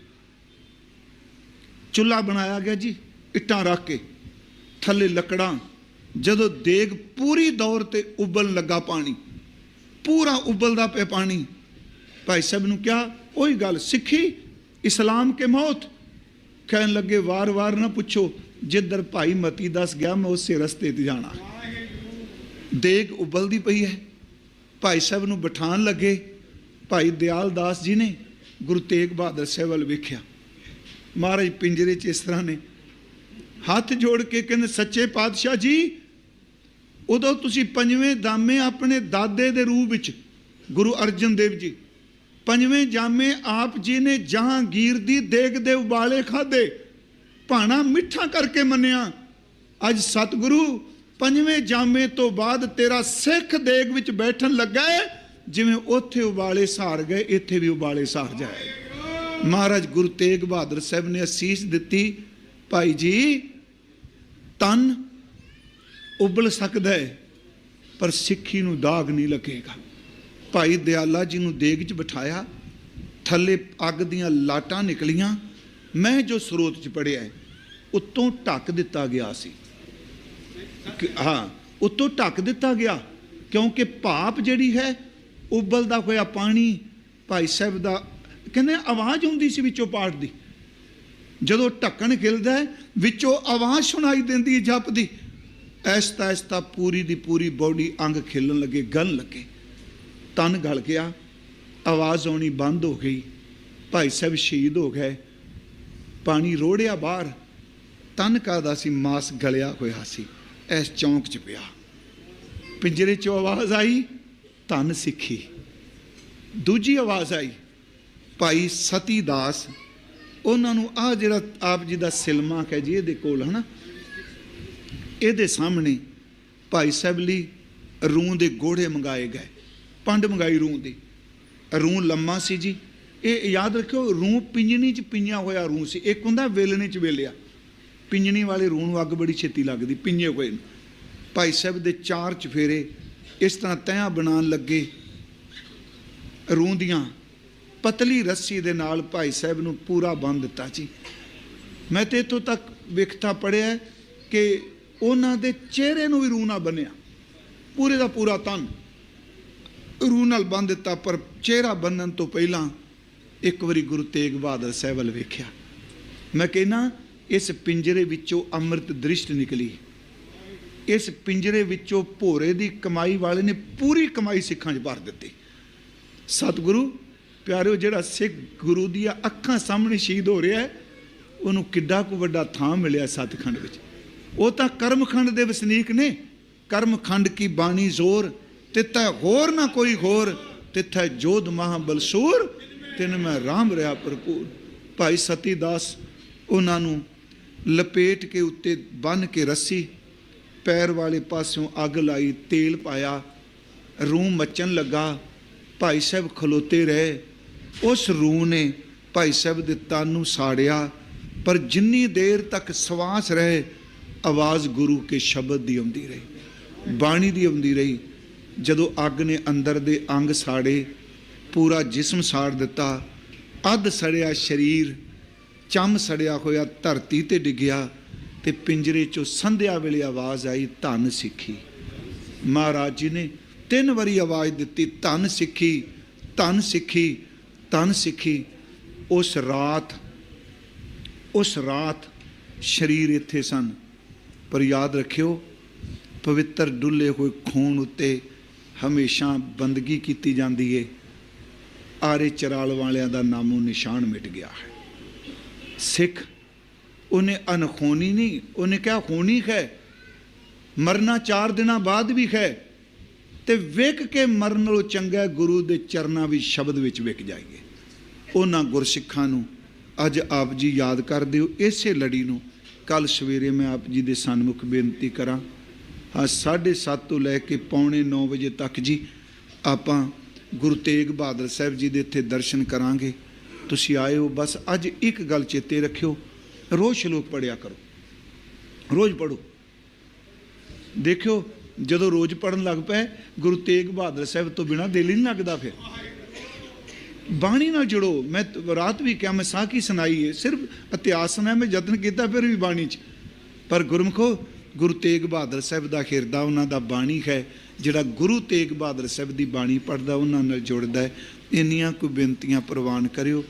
ਚੁੱਲ੍ਹਾ ਬਣਾਇਆ ਗਿਆ ਜੀ, ਇੱਟਾਂ ਰੱਖ ਕੇ, ਥੱਲੇ ਲੱਕੜਾਂ। ਜਦੋਂ ਦੇਗ ਪੂਰੀ ਦੌਰ ਤੇ ਉਬਲਣ ਲੱਗਾ ਪਾਣੀ, ਪੂਰਾ ਉਬਲਦਾ ਪਿਆ ਪਾਣੀ, ਭਾਈ ਸਾਹਿਬ ਨੂੰ ਕਿਹਾ, ਉਹੀ ਗੱਲ ਸਿੱਖੀ, ਇਸਲਾਮ ਕੇ ਮੌਤ? ਕਹਿਣ ਲੱਗੇ, ਵਾਰ-ਵਾਰ ਨਾ ਪੁੱਛੋ, ਜਿੱਧਰ ਭਾਈ ਮਤੀ ਦੱਸ ਗਿਆ, ਮੈਂ ਉਸੇ ਰਸਤੇ ਤੇ ਜਾਣਾ ਦੇਗ ਉਬਲਦੀ ਪਈ ਹੈ। ਭਾਈ ਸਾਹਿਬ ਨੂੰ ਬਿਠਾਣ ਲੱਗੇ। ਭਾਈ ਦਿਆਲ ਦਾਸ ਜੀ ਨੇ ਗੁਰੂ ਤੇਗ ਬਹਾਦਰ ਸਾਹਿਬ ਵੱਲ ਵੇਖਿਆ। ਮਹਾਰਾਜ ਪਿੰਜਰੇ 'ਚ ਇਸ ਤਰ੍ਹਾਂ ਨੇ। ਹੱਥ ਜੋੜ ਕੇ ਕਹਿੰਦੇ, ਸੱਚੇ ਪਾਤਸ਼ਾਹ ਜੀ, ਉਦੋਂ ਤੁਸੀਂ ਪੰਜਵੇਂ ਦਾਮੇ ਆਪਣੇ ਦਾਦੇ ਦੇ ਰੂਪ ਵਿੱਚ, ਗੁਰੂ ਅਰਜਨ ਦੇਵ ਜੀ, ਪੰਜਵੇਂ ਜਾਮੇ ਆਪ ਜੀ ਨੇ ਜਹਾਂਗੀਰ ਦੀ ਦੇਗ ਦੇ ਉਬਾਲੇ ਖਾਦੇ ਭਾਣਾ ਮਿੱਠਾ ਕਰਕੇ ਮੰਨਿਆ। ਅੱਜ ਸਤਿਗੁਰੂ ਪੰਜਵੇਂ ਜਾਮੇ ਤੋਂ ਬਾਅਦ ਤੇਰਾ ਸਿੱਖ ਦੇਗ ਵਿੱਚ ਬੈਠਣ ਲੱਗਾ ਹੈ ਜਿਵੇਂ ਉੱਥੇ ਉਬਾਲੇ ਸਾਰ ਗਏ, ਇੱਥੇ ਵੀ ਉਬਾਲੇ ਸਾਰ ਜਾਏ। ਮਹਾਰਾਜ ਗੁਰੂ ਤੇਗ ਬਹਾਦਰ ਸਾਹਿਬ ਨੇ ਅਸੀਸ ਦਿੱਤੀ, ਭਾਈ ਜੀ, ਤਨ ਉਬਲ ਸਕਦਾ ਹੈ ਪਰ ਸਿੱਖੀ ਨੂੰ ਦਾਗ ਨਹੀਂ ਲੱਗੇਗਾ। ਭਾਈ ਦਿਆਲਾ ਜੀ ਨੂੰ ਦੇਗ 'ਚ ਬਿਠਾਇਆ, ਥੱਲੇ ਅੱਗ ਦੀਆਂ ਲਾਟਾਂ ਨਿਕਲੀਆਂ। ਮੈਂ ਜੋ ਸਰੋਤ 'ਚ ਪੜਿਆ ਉੱਤੋਂ ਢੱਕ ਦਿੱਤਾ ਗਿਆ ਸੀ। ਹਾਂ, ਉੱਤੋਂ ਢੱਕ ਦਿੱਤਾ ਗਿਆ, ਕਿਉਂਕਿ ਭਾਪ ਜਿਹੜੀ ਹੈ, ਉਬਲਦਾ ਹੋਇਆ ਪਾਣੀ ਭਾਈ ਸਾਹਿਬ ਦਾ, ਕਹਿੰਦੇ ਆਵਾਜ਼ ਹੁੰਦੀ ਸੀ ਵਿੱਚੋਂ ਪਾਠ ਦੀ। ਜਦੋਂ ਢੱਕਣ ਖਿਲਦਾ ਵਿੱਚੋਂ ਆਵਾਜ਼ ਸੁਣਾਈ ਦਿੰਦੀ ਹੈ ਜਪ ਦੀ। ਐਸਤਾ ਐਸਤਾ ਪੂਰੀ ਦੀ ਪੂਰੀ ਬੋਡੀ ਅੰਗ ਖਿਲਣ ਲੱਗੇ, ਗਲ ਲੱਗੇ। ਤਨ ਗਲ ਗਿਆ, ਆਵਾਜ਼ ਆਉਣੀ ਬੰਦ ਹੋ ਗਈ। ਭਾਈ ਸਾਹਿਬ ਸ਼ਹੀਦ ਹੋ ਗਏ। ਪਾਣੀ ਰੋੜਿਆ ਬਾਹਰ, ਤਨ ਕਾਦਾ ਸੀ, ਮਾਸ ਗਲਿਆ ਹੋਇਆ ਸੀ। ਇਸ ਚੌਂਕ 'ਚ ਪਿਆ। ਪਿੰਜਰੇ 'ਚੋਂ ਆਵਾਜ਼ ਆਈ, ਧਨ ਸਿੱਖੀ। ਦੂਜੀ ਆਵਾਜ਼ ਆਈ, ਭਾਈ ਸਤੀ ਦਾਸ, ਉਹਨਾਂ ਨੂੰ ਆ ਜਿਹੜਾ ਆਪ ਜੀ ਦਾ ਸਿਲਮਾ ਹੈ ਜੀ, ਇਹਦੇ ਕੋਲ ਹਨਾ। ਇਹਦੇ ਸਾਹਮਣੇ ਭਾਈ ਸਾਹਿਬ ਲਈ ਰੂੰ ਦੇ ਗੋੜੇ ਮੰਗਾਏ ਗਏ, ਪੰਡ ਮੰਗਾਈ ਰੂੰ ਦੀ। ਰੂੰ ਲੰਮਾ ਸੀ ਜੀ। ਇਹ ਯਾਦ ਰੱਖਿਓ, ਰੂੰ ਪਿੰਜਣੀ ਚ ਪਿੰਜਿਆ ਹੋਇਆ ਰੂੰ ਸੀ। ਇੱਕ ਹੁੰਦਾ ਵੇਲਣੇ ਚ ਵੇਲਿਆ। ਪਿੰਜਣੀ ਵਾਲੇ ਰੂਹ ਨੂੰ ਅੱਗ ਬੜੀ ਛੇਤੀ ਲੱਗਦੀ, ਪਿੰਜੇ ਹੋਏ ਨੂੰ। ਭਾਈ ਸਾਹਿਬ ਦੇ ਚਾਰ ਚਫੇਰੇ ਇਸ ਤਰ੍ਹਾਂ ਤਹਾਂ ਬਣਾਉਣ ਲੱਗੇ। ਰੂੰ ਦੀਆਂ ਪਤਲੀ ਰੱਸੀ ਦੇ ਨਾਲ ਭਾਈ ਸਾਹਿਬ ਨੂੰ ਪੂਰਾ ਬੰਨ ਦਿੱਤਾ ਜੀ। ਮੈਂ ਤੇ ਇੱਥੋਂ ਤੱਕ ਵਿਖਤਾ ਪੜਿਆ ਕਿ ਉਹਨਾਂ ਦੇ ਚਿਹਰੇ ਨੂੰ ਵੀ ਰੂਹ ਨਾਲ ਬੰਨਿਆ। ਪੂਰੇ ਦਾ ਪੂਰਾ ਤਨ ਰੂਹ ਨਾਲ ਬੰਨ ਦਿੱਤਾ, ਪਰ ਚਿਹਰਾ ਬੰਨਣ ਤੋਂ ਪਹਿਲਾਂ ਇੱਕ ਵਾਰੀ ਗੁਰੂ ਤੇਗ ਬਹਾਦਰ ਸਾਹਿਬ ਵੱਲ ਵੇਖਿਆ। ਮੈਂ ਕਹਿੰਨਾ ਇਸ ਪਿੰਜਰੇ ਵਿੱਚੋਂ ਅੰਮ੍ਰਿਤ ਦ੍ਰਿਸ਼ਟ ਨਿਕਲੀ। ਇਸ ਪਿੰਜਰੇ ਵਿੱਚੋਂ ਭੋਰੇ ਦੀ ਕਮਾਈ ਵਾਲੇ ਨੇ ਪੂਰੀ ਕਮਾਈ ਸਿੱਖਾਂ 'ਚ ਭਰ ਦਿੱਤੀ। ਸਤਿਗੁਰੂ, ਪਿਆਰਿਓ, ਜਿਹੜਾ ਸਿੱਖ ਗੁਰੂ ਦੀਆਂ ਅੱਖਾਂ ਸਾਹਮਣੇ ਸ਼ਹੀਦ ਹੋ ਰਿਹਾ ਉਹਨੂੰ ਕਿੱਡਾ ਕੁ ਵੱਡਾ ਥਾਂ ਮਿਲਿਆ ਸਤਖੰਡ ਵਿੱਚ। ਉਹ ਤਾਂ ਕਰਮਖੰਡ ਦੇ ਵਸਨੀਕ ਨੇ। ਕਰਮਖੰਡ ਕੀ ਬਾਣੀ ਜ਼ੋਰ, ਤਿੱਥੈ ਹੋਰ ਨਾ ਕੋਈ ਹੋਰ, ਤਿੱਥੈ ਜੋਧ ਮਹਾ ਬਲਸੂਰ, ਤਿਨ ਮੈਂ ਰਾਮ ਰਿਹਾ ਭਰਪੂਰ। ਭਾਈ ਸਤੀ ਦਾਸ ਉਹਨਾਂ ਨੂੰ ਲਪੇਟ ਕੇ ਉੱਤੇ ਬੰਨ ਕੇ ਰੱਸੀ, ਪੈਰ ਵਾਲੇ ਪਾਸਿਓਂ ਅੱਗ ਲਾਈ, ਤੇਲ ਪਾਇਆ ਰੂਹ ਮੱਚਣ ਲੱਗਾ, ਭਾਈ ਸਾਹਿਬ ਖਲੋਤੇ ਰਹੇ। ਉਸ ਰੂਹ ਨੇ ਭਾਈ ਸਾਹਿਬ ਦੇ ਤਨ ਨੂੰ ਸਾੜਿਆ, ਪਰ ਜਿੰਨੀ ਦੇਰ ਤੱਕ ਸਵਾਸ ਰਹੇ, ਆਵਾਜ਼ ਗੁਰੂ ਕੇ ਸ਼ਬਦ ਦੀ ਆਉਂਦੀ ਰਹੀ, ਬਾਣੀ ਦੀ ਆਉਂਦੀ ਰਹੀ। ਜਦੋਂ ਅੱਗ ਨੇ ਅੰਦਰ ਦੇ ਅੰਗ ਸਾੜੇ, ਪੂਰਾ ਜਿਸਮ ਸਾੜ ਦਿੱਤਾ, ਅੱਧ ਸੜਿਆ ਸਰੀਰ ਚੰਮ ਸੜਿਆ ਹੋਇਆ ਧਰਤੀ ਤੇ ਡਿੱਗਿਆ ਤੇ ਪਿੰਜਰੇ ਚੋਂ ਸੰਧਿਆ ਵੇਲੇ ਆਵਾਜ਼ ਆਈ, ਧਨ ਸਿੱਖੀ। ਮਹਾਰਾਜ ਜੀ ਨੇ ਤਿੰਨ ਵਾਰੀ ਆਵਾਜ਼ ਦਿੱਤੀ, ਧਨ ਸਿੱਖੀ ਧਨ ਸਿੱਖੀ ਧਨ ਸਿੱਖੀ। ਉਸ ਰਾਤ ਉਸ ਰਾਤ ਸਰੀਰ ਇੱਥੇ ਸਨ। ਪਰ ਯਾਦ ਰੱਖਿਓ, ਪਵਿੱਤਰ ਡੁੱਲੇ ਹੋਏ ਖੂਨ ਉੱਤੇ ਹਮੇਸ਼ਾ ਬੰਦਗੀ ਕੀਤੀ ਜਾਂਦੀ ਏ। ਆਰੇ ਚਰਾਲ ਵਾਲਿਆਂ ਦਾ ਨਾਮੋ ਨਿਸ਼ਾਨ ਮਿਟ ਗਿਆ ਹੈ। ਸਿੱਖ, ਉਹਨੇ ਅਨਖੋਨੀ ਨਹੀਂ, ਉਹਨੇ ਕਿਹਾ ਹੋਣੀ ਹੈ, ਮਰਨਾ ਚਾਰ ਦਿਨਾਂ ਬਾਅਦ ਵੀ ਹੈ, ਤੇ ਵਿਕ ਕੇ ਮਰਨ ਨਾਲੋਂ ਚੰਗਾ ਗੁਰੂ ਦੇ ਚਰਨਾਂ ਵਿੱਚ, ਸ਼ਬਦ ਵਿੱਚ ਵਿਕ ਜਾਈਏ। ਉਹਨਾਂ ਗੁਰਸਿੱਖਾਂ ਨੂੰ ਅੱਜ ਆਪ ਜੀ ਯਾਦ ਕਰਦੇ ਹੋ ਇਸੇ ਲੜੀ ਨੂੰ ਕੱਲ ਸਵੇਰੇ ਮੈਂ ਆਪ ਜੀ ਦੇ ਸਨਮੁਖ ਬੇਨਤੀ ਕਰਾਂ ਹਾਂ 7:30 ਤੋਂ ਲੈ ਕੇ ਪੌਣੇ 9 ਵਜੇ ਤੱਕ ਜੀ, ਆਪਾਂ ਗੁਰੂ ਤੇਗ ਬਹਾਦਰ ਸਾਹਿਬ ਜੀ ਦੇ ਇੱਥੇ ਦਰਸ਼ਨ ਕਰਾਂਗੇ। ਤੁਸੀਂ ਆਏ ਹੋ ਬਸ ਅੱਜ ਇੱਕ ਗੱਲ ਚੇਤੇ ਰੱਖਿਓ, ਰੋਜ਼ ਸ਼ਲੋਕ ਪੜਿਆ ਕਰੋ। ਰੋਜ਼ ਪੜੋ ਦੇਖਿਓ, ਜਦੋਂ ਰੋਜ਼ ਪੜਨ ਲੱਗ ਪਏ, ਗੁਰੂ ਤੇਗ ਬਹਾਦਰ ਸਾਹਿਬ ਤੋਂ ਬਿਨਾ ਦਿਲ ਹੀ ਨਹੀਂ ਲੱਗਦਾ ਫਿਰ। ਬਾਣੀ ਨਾਲ ਜੁੜੋ। ਮੈਂ ਰਾਤ ਵੀ ਕਿਹਾ, ਮੈਂ ਸਾਖੀ ਸੁਣਾਈ ਹੈ ਸਿਰਫ ਇਤਿਹਾਸ ਸੁਣਾਇਆ ਮੈਂ ਯਤਨ ਕੀਤਾ ਫਿਰ ਵੀ ਬਾਣੀ 'ਚ। ਪਰ ਗੁਰਮਖੋ, ਗੁਰੂ ਤੇਗ ਬਹਾਦਰ ਸਾਹਿਬ ਦਾ ਹਿਰਦਾ ਉਹਨਾਂ ਦਾ ਬਾਣੀ ਹੈ, ਜਿਹੜਾ ਗੁਰੂ ਤੇਗ ਬਹਾਦਰ ਸਾਹਿਬ ਦੀ ਬਾਣੀ ਪੜਦਾ ਉਹਨਾਂ ਨਾਲ ਜੁੜਦਾ ਇੰਨੀਆਂ ਕੁ ਬੇਨਤੀਆਂ ਪ੍ਰਵਾਨ ਕਰਿਓ